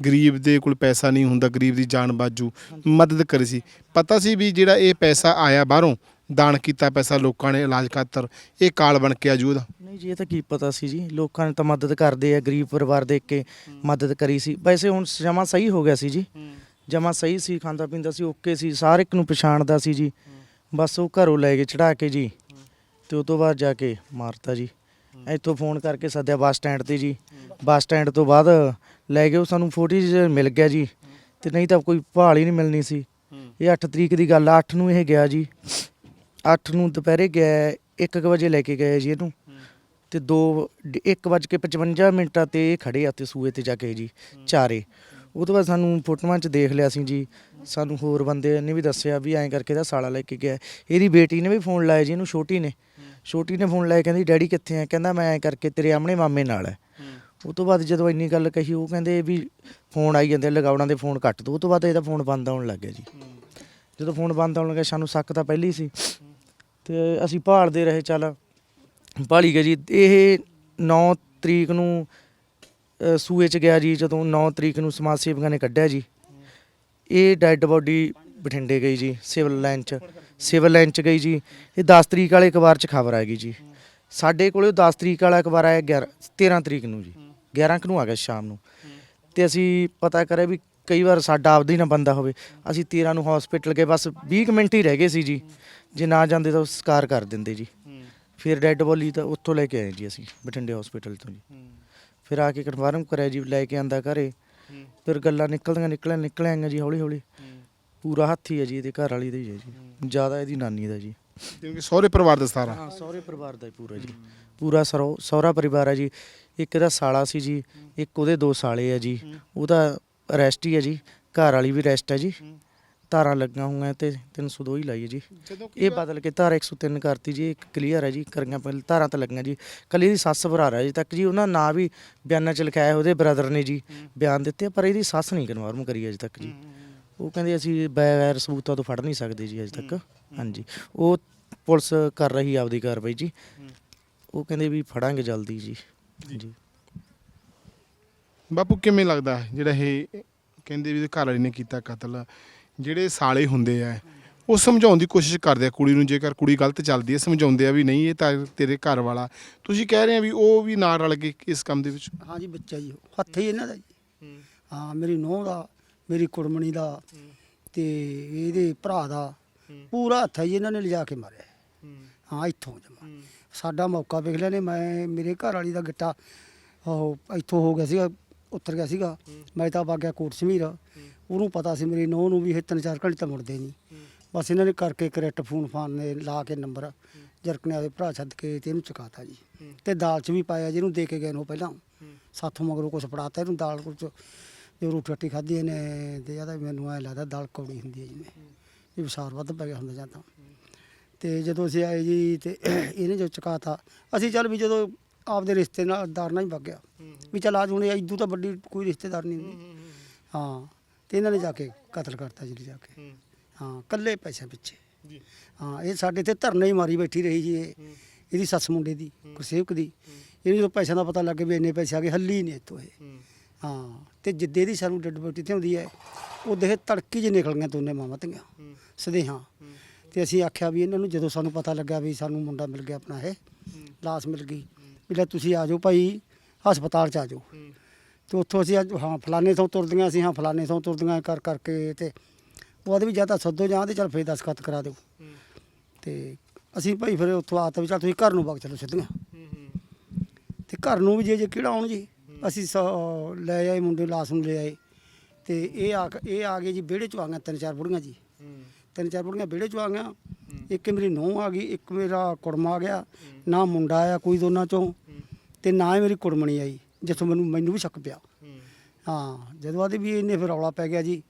ਗਰੀਬ ਦੇ ਕੋਲ ਪੈਸਾ ਨਹੀਂ ਹੁੰਦਾ, ਗਰੀਬ ਦੀ ਜਾਨ ਬਾਜੂ, ਮਦਦ ਕਰੀ ਸੀ। ਪਤਾ ਸੀ ਵੀ ਜਿਹੜਾ ਇਹ ਪੈਸਾ ਆਇਆ ਬਾਹਰੋਂ, ਦਾਨ ਕੀਤਾ ਪੈਸਾ ਲੋਕਾਂ ਨੇ ਇਲਾਜ ਖਾਤਰ, ਇਹ ਕਾਲ ਬਣ ਕੇ ਆਜੂ ਉਹਦਾ। ਨਹੀਂ ਜੀ, ਇਹ ਤਾਂ ਕੀ ਪਤਾ ਸੀ ਜੀ। ਲੋਕਾਂ ਨੇ ਤਾਂ ਮਦਦ ਕਰਦੇ ਆ, ਗਰੀਬ ਪਰਿਵਾਰ ਦੇਖ ਕੇ ਮਦਦ ਕਰੀ ਸੀ। ਵੈਸੇ ਹੁਣ ਜਮਾ ਸਹੀ ਹੋ ਗਿਆ ਸੀ ਜੀ। ਜਮਾ ਸਹੀ ਸੀ, ਖਾਂਦਾ ਪੀਂਦਾ ਸੀ, ਓਕੇ ਸੀ ਸਾਰੇ ਇੱਕ ਨੂੰ ਪਛਾਣਦਾ ਸੀ ਜੀ। ਬਸ ਉਹ ਘਰੋਂ ਲੈ ਕੇ ਚੜਾ ਕੇ ਜੀ, ਤੇ ਉਹ ਤੋਂ ਬਾਅਦ ਜਾ ਕੇ ਮਾਰਤਾ ਜੀ। ਇੱਥੋਂ ਫੋਨ ਕਰਕੇ ਸੱਦਿਆ ਬੱਸ ਸਟੈਂਡ ਤੇ ਜੀ। ਬੱਸ ਸਟੈਂਡ ਤੋਂ ਬਾਅਦ ਲੈ ਗਏ ਉਹ ਸਾਨੂੰ ਫੋਟੇਜ ਮਿਲ ਗਿਆ ਜੀ। ਤੇ ਨਹੀਂ ਤਾਂ ਕੋਈ ਭਾਲ ਹੀ ਨਹੀਂ ਮਿਲਣੀ ਸੀ। ਇਹ 8 ਤਰੀਕ ਦੀ ਗੱਲ ਆ 8 ਨੂੰ ਇਹ ਗਿਆ ਜੀ। 8 ਨੂੰ ਦੁਪਹਿਰੇ ਗਿਆ 1 ਵਜੇ ਲੈ ਕੇ ਗਏ ਜੀ ਇਹਨੂੰ। ਤੇ 2 1:55 ਮਿੰਟਾਂ ਤੇ ਇਹ ਖੜੇ ਆ ਤੇ ਸੂਏ ਤੇ ਜਾ ਕੇ ਜੀ, ਚਾਰੇ। ਉਹ ਤੋਂ ਬਾਅਦ ਸਾਨੂੰ ਫੋਟੋਆਂ 'ਚ ਦੇਖ ਲਿਆ ਸੀ ਜੀ। ਸਾਨੂੰ ਹੋਰ ਬੰਦੇ ਨੇ ਵੀ ਦੱਸਿਆ ਵੀ ਐਂ ਕਰਕੇ ਇਹਦਾ ਸਾਲਾ ਲੈ ਕੇ ਗਿਆ। ਇਹਦੀ ਬੇਟੀ ਨੇ ਵੀ ਫੋਨ ਲਾਇਆ ਜੀ, ਇਹਨੂੰ ਛੋਟੀ ਨੇ। ਛੋਟੀ ਨੇ ਫੋਨ ਲਾਇਆ, ਕਹਿੰਦੀ, ਡੈਡੀ ਕਿੱਥੇ ਆ? ਕਹਿੰਦਾ, ਮੈਂ ਐਂ ਕਰਕੇ ਤੇਰੇ ਆਮਣੇ ਮਾਮੇ ਨਾਲ ਹੈ ਉਹ ਤੋਂ ਬਾਅਦ ਜਦੋਂ ਇੰਨੀ ਗੱਲ ਕਹੀ ਉਹ ਕਹਿੰਦੇ ਵੀ ਫੋਨ ਆਈ ਜਾਂਦੇ ਲਗਾਉਣਾ ਦੇ ਫੋਨ ਕੱਟ ਦੋ। ਉਹ ਤੋਂ ਬਾਅਦ ਇਹਦਾ ਫੋਨ ਬੰਦ ਆਉਣ ਲੱਗ ਗਿਆ ਜੀ। ਜਦੋਂ ਫੋਨ ਬੰਦ ਆਉਣ ਲੱਗਾ ਸਾਨੂੰ ਸ਼ੱਕ ਤਾਂ ਪਹਿਲੀ ਸੀ। ਤੇ ਅਸੀਂ ਭਾਲਦੇ ਰਹੇ ਚੱਲ ਭਾਲੀ ਗਏ ਜੀ। ਇਹ 9 ਤਰੀਕ ਨੂੰ ਅ, ਸੂਏ ਚ ਗਿਆ ਜੀ ਜਦੋਂ 9 ਤਰੀਕ ਨੂੰ ਸਮਾਜ ਸੇਵਕਾਂ ਨੇ ਕੱਢਿਆ ਜੀ। ਇਹ ਡੈੱਡ ਬੋਡੀ ਬਠਿੰਡੇ ਗਈ ਜੀ ਸਿਵਲ ਲਾਈਨ ਚ। ਸਿਵਲ ਲਾਈਨ ਚ ਗਈ ਜੀ। ਇਹ 10 ਤਰੀਕ ਵਾਲੇ ਅਖਬਾਰ ਚ ਖਬਰ ਆ ਗਈ ਜੀ। ਸਾਡੇ ਕੋਲੇ 10 ਤਰੀਕ ਵਾਲਾ ਅਖਬਾਰ ਆਇਆ 11 13 ਤਰੀਕ ਨੂੰ ਜੀ। 11 ਕੁ ਨੂੰ ਆ ਗਿਆ ਸ਼ਾਮ ਨੂੰ। ਤੇ ਅਸੀਂ ਪਤਾ ਕਰਿਆ ਵੀ ਕਈ ਵਾਰ ਸਾਡਾ ਆਪਦਾ ਹੀ ਨਾ ਬੰਦਾ ਹੋਵੇ। ਅਸੀਂ 13 ਨੂੰ ਹਸਪੀਟਲ ਗਏ ਬਸ 20 ਕੁ ਮਿੰਟ ਹੀ ਰਹਿ ਗਏ ਸੀ ਜੀ। ਜੇ ਨਾ ਜਾਂਦੇ ਤਾਂ ਸਕਾਰ ਕਰ ਦਿੰਦੇ ਜੀ। ਫਿਰ ਡੈੱਡ ਬੋਲੀ ਤਾਂ ਉੱਥੋਂ ਲੈ ਕੇ ਆਏ ਜੀ ਅਸੀਂ ਬਠਿੰਡੇ ਹਸਪੀਟਲ ਤੋਂ ਜੀ। ਫਿਰ ਆ ਕੇ ਕਨਫਰਮ ਕਰਿਆ ਜੀ ਲੈ ਕੇ ਆਂਦਾ ਘਰੇ। ਫਿਰ ਗੱਲਾਂ ਨਿਕਲਦੀਆਂ ਨਿਕਲਿਆ ਨਿਕਲ ਆਈਆਂ ਜੀ ਹੌਲੀ ਹੌਲੀ। ਪੂਰਾ ਹੱਥ ਹੀ ਹੈ ਜੀ ਇਹਦੇ ਘਰ ਵਾਲੀ ਦਾ ਹੀ ਹੈ ਜੀ। ਜ਼ਿਆਦਾ ਇਹਦੀ ਨਾਨੀ ਦਾ ਜੀ। ਕਿਉਂਕਿ ਸਹੁਰੇ ਪਰਿਵਾਰ ਦਾ ਸਾਰਾ। ਹਾਂ ਸਹੁਰੇ ਪਰਿਵਾਰ ਦਾ ਹੀ ਪੂਰਾ ਜੀ। ਪੂਰਾ ਸਰੋ ਸਹੁਰਾ ਪਰਿਵਾਰ ਹੈ ਜੀ। ਇੱਕ ਇਹਦਾ ਸਾਲਾ ਸੀ ਜੀ ਇੱਕ ਉਹਦੇ ਦੋ ਸਾਲੇ ਆ ਜੀ। ਉਹਦਾ ਅਰੈਸਟ ਹੀ ਹੈ ਜੀ। ਘਰ ਵਾਲੀ ਵੀ ਅਰੈਸਟ ਹੈ ਜੀ। ਧਾਰਾਂ ਲੱਗੀਆਂ ਹੋਈਆਂ ਤੇ 302 ਹੀ ਲਾਈ ਹੈ ਜੀ। ਜਦੋਂ ਇਹ ਬਦਲ ਕੇ ਧਾਰਾ 103 ਕਰਤੀ ਜੀ ਇੱਕ ਕਲੀਅਰ ਹੈ ਜੀ ਕਰੀਆਂ ਪਹਿਲਾਂ ਧਾਰਾਂ ਤਾਂ ਲੱਗੀਆਂ ਜੀ। ਕੱਲੀ ਇਹਦੀ ਸੱਸ ਭਰਾ ਅਜੇ ਤੱਕ ਜੀ ਉਹਨਾਂ ਨਾਂ ਵੀ ਬਿਆਨਾਂ ਚ ਲਿਖਾਇਆ ਉਹਦੇ ਬ੍ਰਦਰ ਨੇ ਜੀ ਬਿਆਨ ਦਿੱਤੇ ਪਰ ਇਹਦੀ ਸੱਸ ਨਹੀਂ ਕਨਫਰਮ ਕਰੀ ਅਜੇ ਤੱਕ ਜੀ। ਉਹ ਕਹਿੰਦੇ ਅਸੀਂ ਬਗੈਰ ਸਬੂਤਾਂ ਤੋਂ ਫੜ ਨਹੀਂ ਸਕਦੇ ਜੀ ਅਜੇ ਤੱਕ। ਹਾਂਜੀ। ਉਹ ਪੁਲਿਸ ਕਰ ਰਹੀ ਆਪਦੀ ਕਾਰਵਾਈ ਜੀ। ਉਹ ਕਹਿੰਦੇ ਵੀ ਫੜਾਂਗੇ ਜਲਦੀ ਜੀ। ਜੀ। ਬਾਪੂ ਕਿਵੇਂ ਲੱਗਦਾ ਜਿਹੜਾ ਇਹ ਕਹਿੰਦੇ ਵੀ ਘਰ ਵਾਲੀ ਨੇ ਕੀਤਾ ਕਤਲ? ਜਿਹੜੇ ਸਾਲੇ ਹੁੰਦੇ ਆ ਉਹ ਸਮਝਾਉਣ ਦੀ ਕੋਸ਼ਿਸ਼ ਕਰਦੇ ਆ ਕੁੜੀ ਨੂੰ ਜੇਕਰ ਕੁੜੀ ਗਲਤ ਚੱਲਦੀ ਹੈ ਸਮਝਾਉਂਦੇ ਆ ਵੀ ਨਹੀਂ ਇਹ ਤਾਂ ਤੇਰੇ ਘਰ ਵਾਲਾ। ਤੁਸੀਂ ਕਹਿ ਰਹੇ ਆ ਵੀ ਉਹ ਵੀ ਨਾਲ ਰਲ ਕੇ ਇਸ ਕੰਮ ਦੇ ਵਿੱਚ? ਹਾਂ ਜੀ ਬੱਚਾ ਜੀ। ਹੱਥ ਹੀ ਇਹਨਾਂ ਦਾ ਜੀ। ਹਾਂ। ਮੇਰੀ ਨੂੰਹ ਦਾ ਮੇਰੀ ਕੁੜਮਣੀ ਦਾ ਤੇ ਇਹਦੇ ਭਰਾ ਦਾ ਪੂਰਾ ਹੱਥ ਹੀ ਇਹਨਾਂ ਨੇ ਲਿਜਾ ਕੇ ਮਾਰਿਆ। ਹਾਂ। ਇੱਥੋਂ ਜਮਾ। ਸਾਡਾ ਮੌਕਾ ਵੇਖ ਲਿਆ ਨੇ, ਮੈਂ, ਮੇਰੇ ਘਰ ਵਾਲੀ ਦਾ ਗਿੱਟਾ ਉਹ ਇੱਥੋਂ ਹੋ ਗਿਆ ਸੀਗਾ, ਉੱਤਰ ਗਿਆ ਸੀਗਾ। ਮੈਂ ਤਾਂ ਵਗ ਗਿਆ ਕੋਟ ਸਮੀਰ। ਉਹਨੂੰ ਪਤਾ ਸੀ ਮੇਰੀ ਨੂੰਹ ਨੂੰ ਵੀ ਇਹ ਤਿੰਨ ਚਾਰ ਘੰਟੇ ਤਾਂ ਮੁੜਦੇ ਨਹੀਂ। ਬਸ ਇਹਨਾਂ ਨੇ ਕਰਕੇ ਕਰੈਕਟ ਫੋਨ ਫਾਨ ਨੇ ਲਾ ਕੇ ਨੰਬਰ। ਜਰਕ ਦੇ ਭਰਾ ਛੱਡ ਕੇ ਤੇ ਇਹਨੂੰ ਚੁਕਾਤਾ ਜੀ। ਤੇ ਦਾਲ ਚ ਵੀ ਪਾਇਆ ਜਿਹਨੂੰ ਦੇ ਕੇ ਗਏ ਨੂੰ ਪਹਿਲਾਂ। ਸਾਥੋਂ ਮਗਰੋਂ ਕੁਛ ਫੜਾਤਾ ਇਹਨੂੰ ਦਾਲ ਕੁਛ। ਜੋ ਰੋਟੀ ਰੱਟੀ ਖਾਧੀ ਇਹਨੇ ਤੇ ਇਹਦਾ ਮੈਨੂੰ ਐ ਲੱਗਦਾ ਦਾਲ ਕੌੜੀ ਹੁੰਦੀ ਹੈ ਜਿਵੇਂ ਇਹ ਵਿਸਾਰ ਵੱਧ ਪੈ ਗਿਆ ਹੁੰਦਾ ਜਾਂ ਤਾਂ। ਤੇ ਜਦੋਂ ਅਸੀਂ ਆਏ ਜੀ ਤੇ ਇਹਨੇ ਜੋ ਚੁਕਾਤਾ ਅਸੀਂ ਚੱਲ ਵੀ ਜਦੋਂ ਆਪਦੇ ਰਿਸ਼ਤੇਦਾਰ ਨਾਲ ਹੀ ਵਗ ਗਿਆ। ਵੀ ਚੱਲ ਆਜ ਹੁਣ ਇਦੋਂ ਤਾਂ ਵੱਡੀ ਕੋਈ ਰਿਸ਼ਤੇਦਾਰ ਨਹੀਂ ਹੁੰਦੀ। ਹਾਂ ਤੇ ਇਹਨਾਂ ਨੇ ਜਾ ਕੇ ਕਤਲ ਕਰਤਾ ਜੀ ਜਾ ਕੇ। ਹਾਂ। ਕੱਲੇ ਪੈਸੇ ਪਿੱਛੇ। ਹਾਂ ਇਹ ਸਾਡੇ ਤੇ ਧਰਨੇ ਹੀ ਮਾਰੀ ਬੈਠੀ ਰਹੀ ਜੀ ਇਹ। ਇਹਦੀ ਸੱਸ ਮੁੰਡੇ ਦੀ ਗੁਰਸੇਵਕ ਦੀ। ਇਹਨੂੰ ਜਦੋਂ ਪੈਸਿਆਂ ਦਾ ਪਤਾ ਲੱਗ ਗਿਆ ਵੀ ਇੰਨੇ ਪੈਸੇ ਆ ਗਏ ਹੱਲੀ ਨਹੀਂ ਇੱਥੋਂ ਇਹ। ਹਾਂ। ਤੇ ਜਿੱਦੇ ਦੀ ਸਾਨੂੰ ਡੱਡ ਬੋਟੀ ਤੇ ਹੁੰਦੀ ਹੈ ਉਹ ਦੇਖ ਤੜਕੀ ਚ ਨਿਕਲ ਗਈਆਂ ਦੋਨੇ ਮਾਵਾਂ ਧੀਆਂ। ਸਦੇਹਾਂ। ਤੇ ਅਸੀਂ ਆਖਿਆ ਵੀ ਇਹਨਾਂ ਨੂੰ ਜਦੋਂ ਸਾਨੂੰ ਪਤਾ ਲੱਗਾ ਵੀ ਸਾਨੂੰ ਮੁੰਡਾ ਮਿਲ ਗਿਆ ਆਪਣਾ ਇਹ ਲਾਸ਼ ਮਿਲ ਗਈ ਵੀ ਲੈ ਤੁਸੀਂ ਆ ਜਾਓ ਭਾਈ ਹਸਪਤਾਲ ਚ ਆ ਜਾਓ। ਤੇ ਉੱਥੋਂ ਅਸੀਂ ਅੱਜ ਹਾਂ ਫਲਾਣੇ ਤੋਂ ਤੁਰਦੀਆਂ ਸੀ ਹਾਂ ਫਲਾਣੇ ਤੋਂ ਤੁਰਦੀਆਂ ਕਰ ਕਰਕੇ ਤੇ ਉਹ ਆਦੇ ਵੀ ਜਾਂ ਤਾਂ ਸੱਦੋ ਜਾਂ ਤੇ ਚੱਲ ਫੇਰ ਦਸਖਤ ਕਰਾ ਦਿਓ। ਤੇ ਅਸੀਂ ਭਾਈ ਫਿਰ ਉੱਥੋਂ ਆਤਾ ਵੀ ਚੱਲ ਤੁਸੀਂ ਘਰ ਨੂੰ ਵਗ ਚਲੋ ਸਿੱਧੀਆਂ। ਤੇ ਘਰ ਨੂੰ ਵੀ ਜੇ ਜੇ ਕਿਹੜਾ ਆਉਣ ਜੀ ਅਸੀਂ ਲੈ ਆਏ ਮੁੰਡੇ ਲਾਸ਼ ਨੂੰ ਲੈ ਆਏ। ਤੇ ਇਹ ਆ ਇਹ ਆ ਗਏ ਜੀ ਵਿਹੜੇ ਚ ਆ ਗਈਆਂ ਤਿੰਨ ਚਾਰ ਬੁੜੀਆਂ ਜੀ। ਤਿੰਨ ਚਾਰ ਬੁੜੀਆਂ ਵਿਹੜੇ ਚ ਆ ਗਈਆਂ। ਇੱਕ ਮੇਰੀ ਨੂੰਹ ਆ ਗਈ ਇੱਕ ਮੇਰਾ ਕੁੜਮਾ ਆ ਗਿਆ। ਨਾ ਮੁੰਡਾ ਆਇਆ ਕੋਈ ਦੋਨਾਂ ਚੋਂ ਤੇ ਨਾ ਹੀ ਮੇਰੀ ਕੁੜਮਣੀ ਆਈ ਜਿੱਥੋਂ ਮੈਨੂੰ ਮੈਨੂੰ ਵੀ ਸ਼ੱਕ ਪਿਆ। ਹਾਂ। ਜਦੋਂ ਆਦੇ ਵੀ ਇਹਨੇ ਫਿਰ ਰੌਲਾ ਪੈ ਗਿਆ ਜੀ।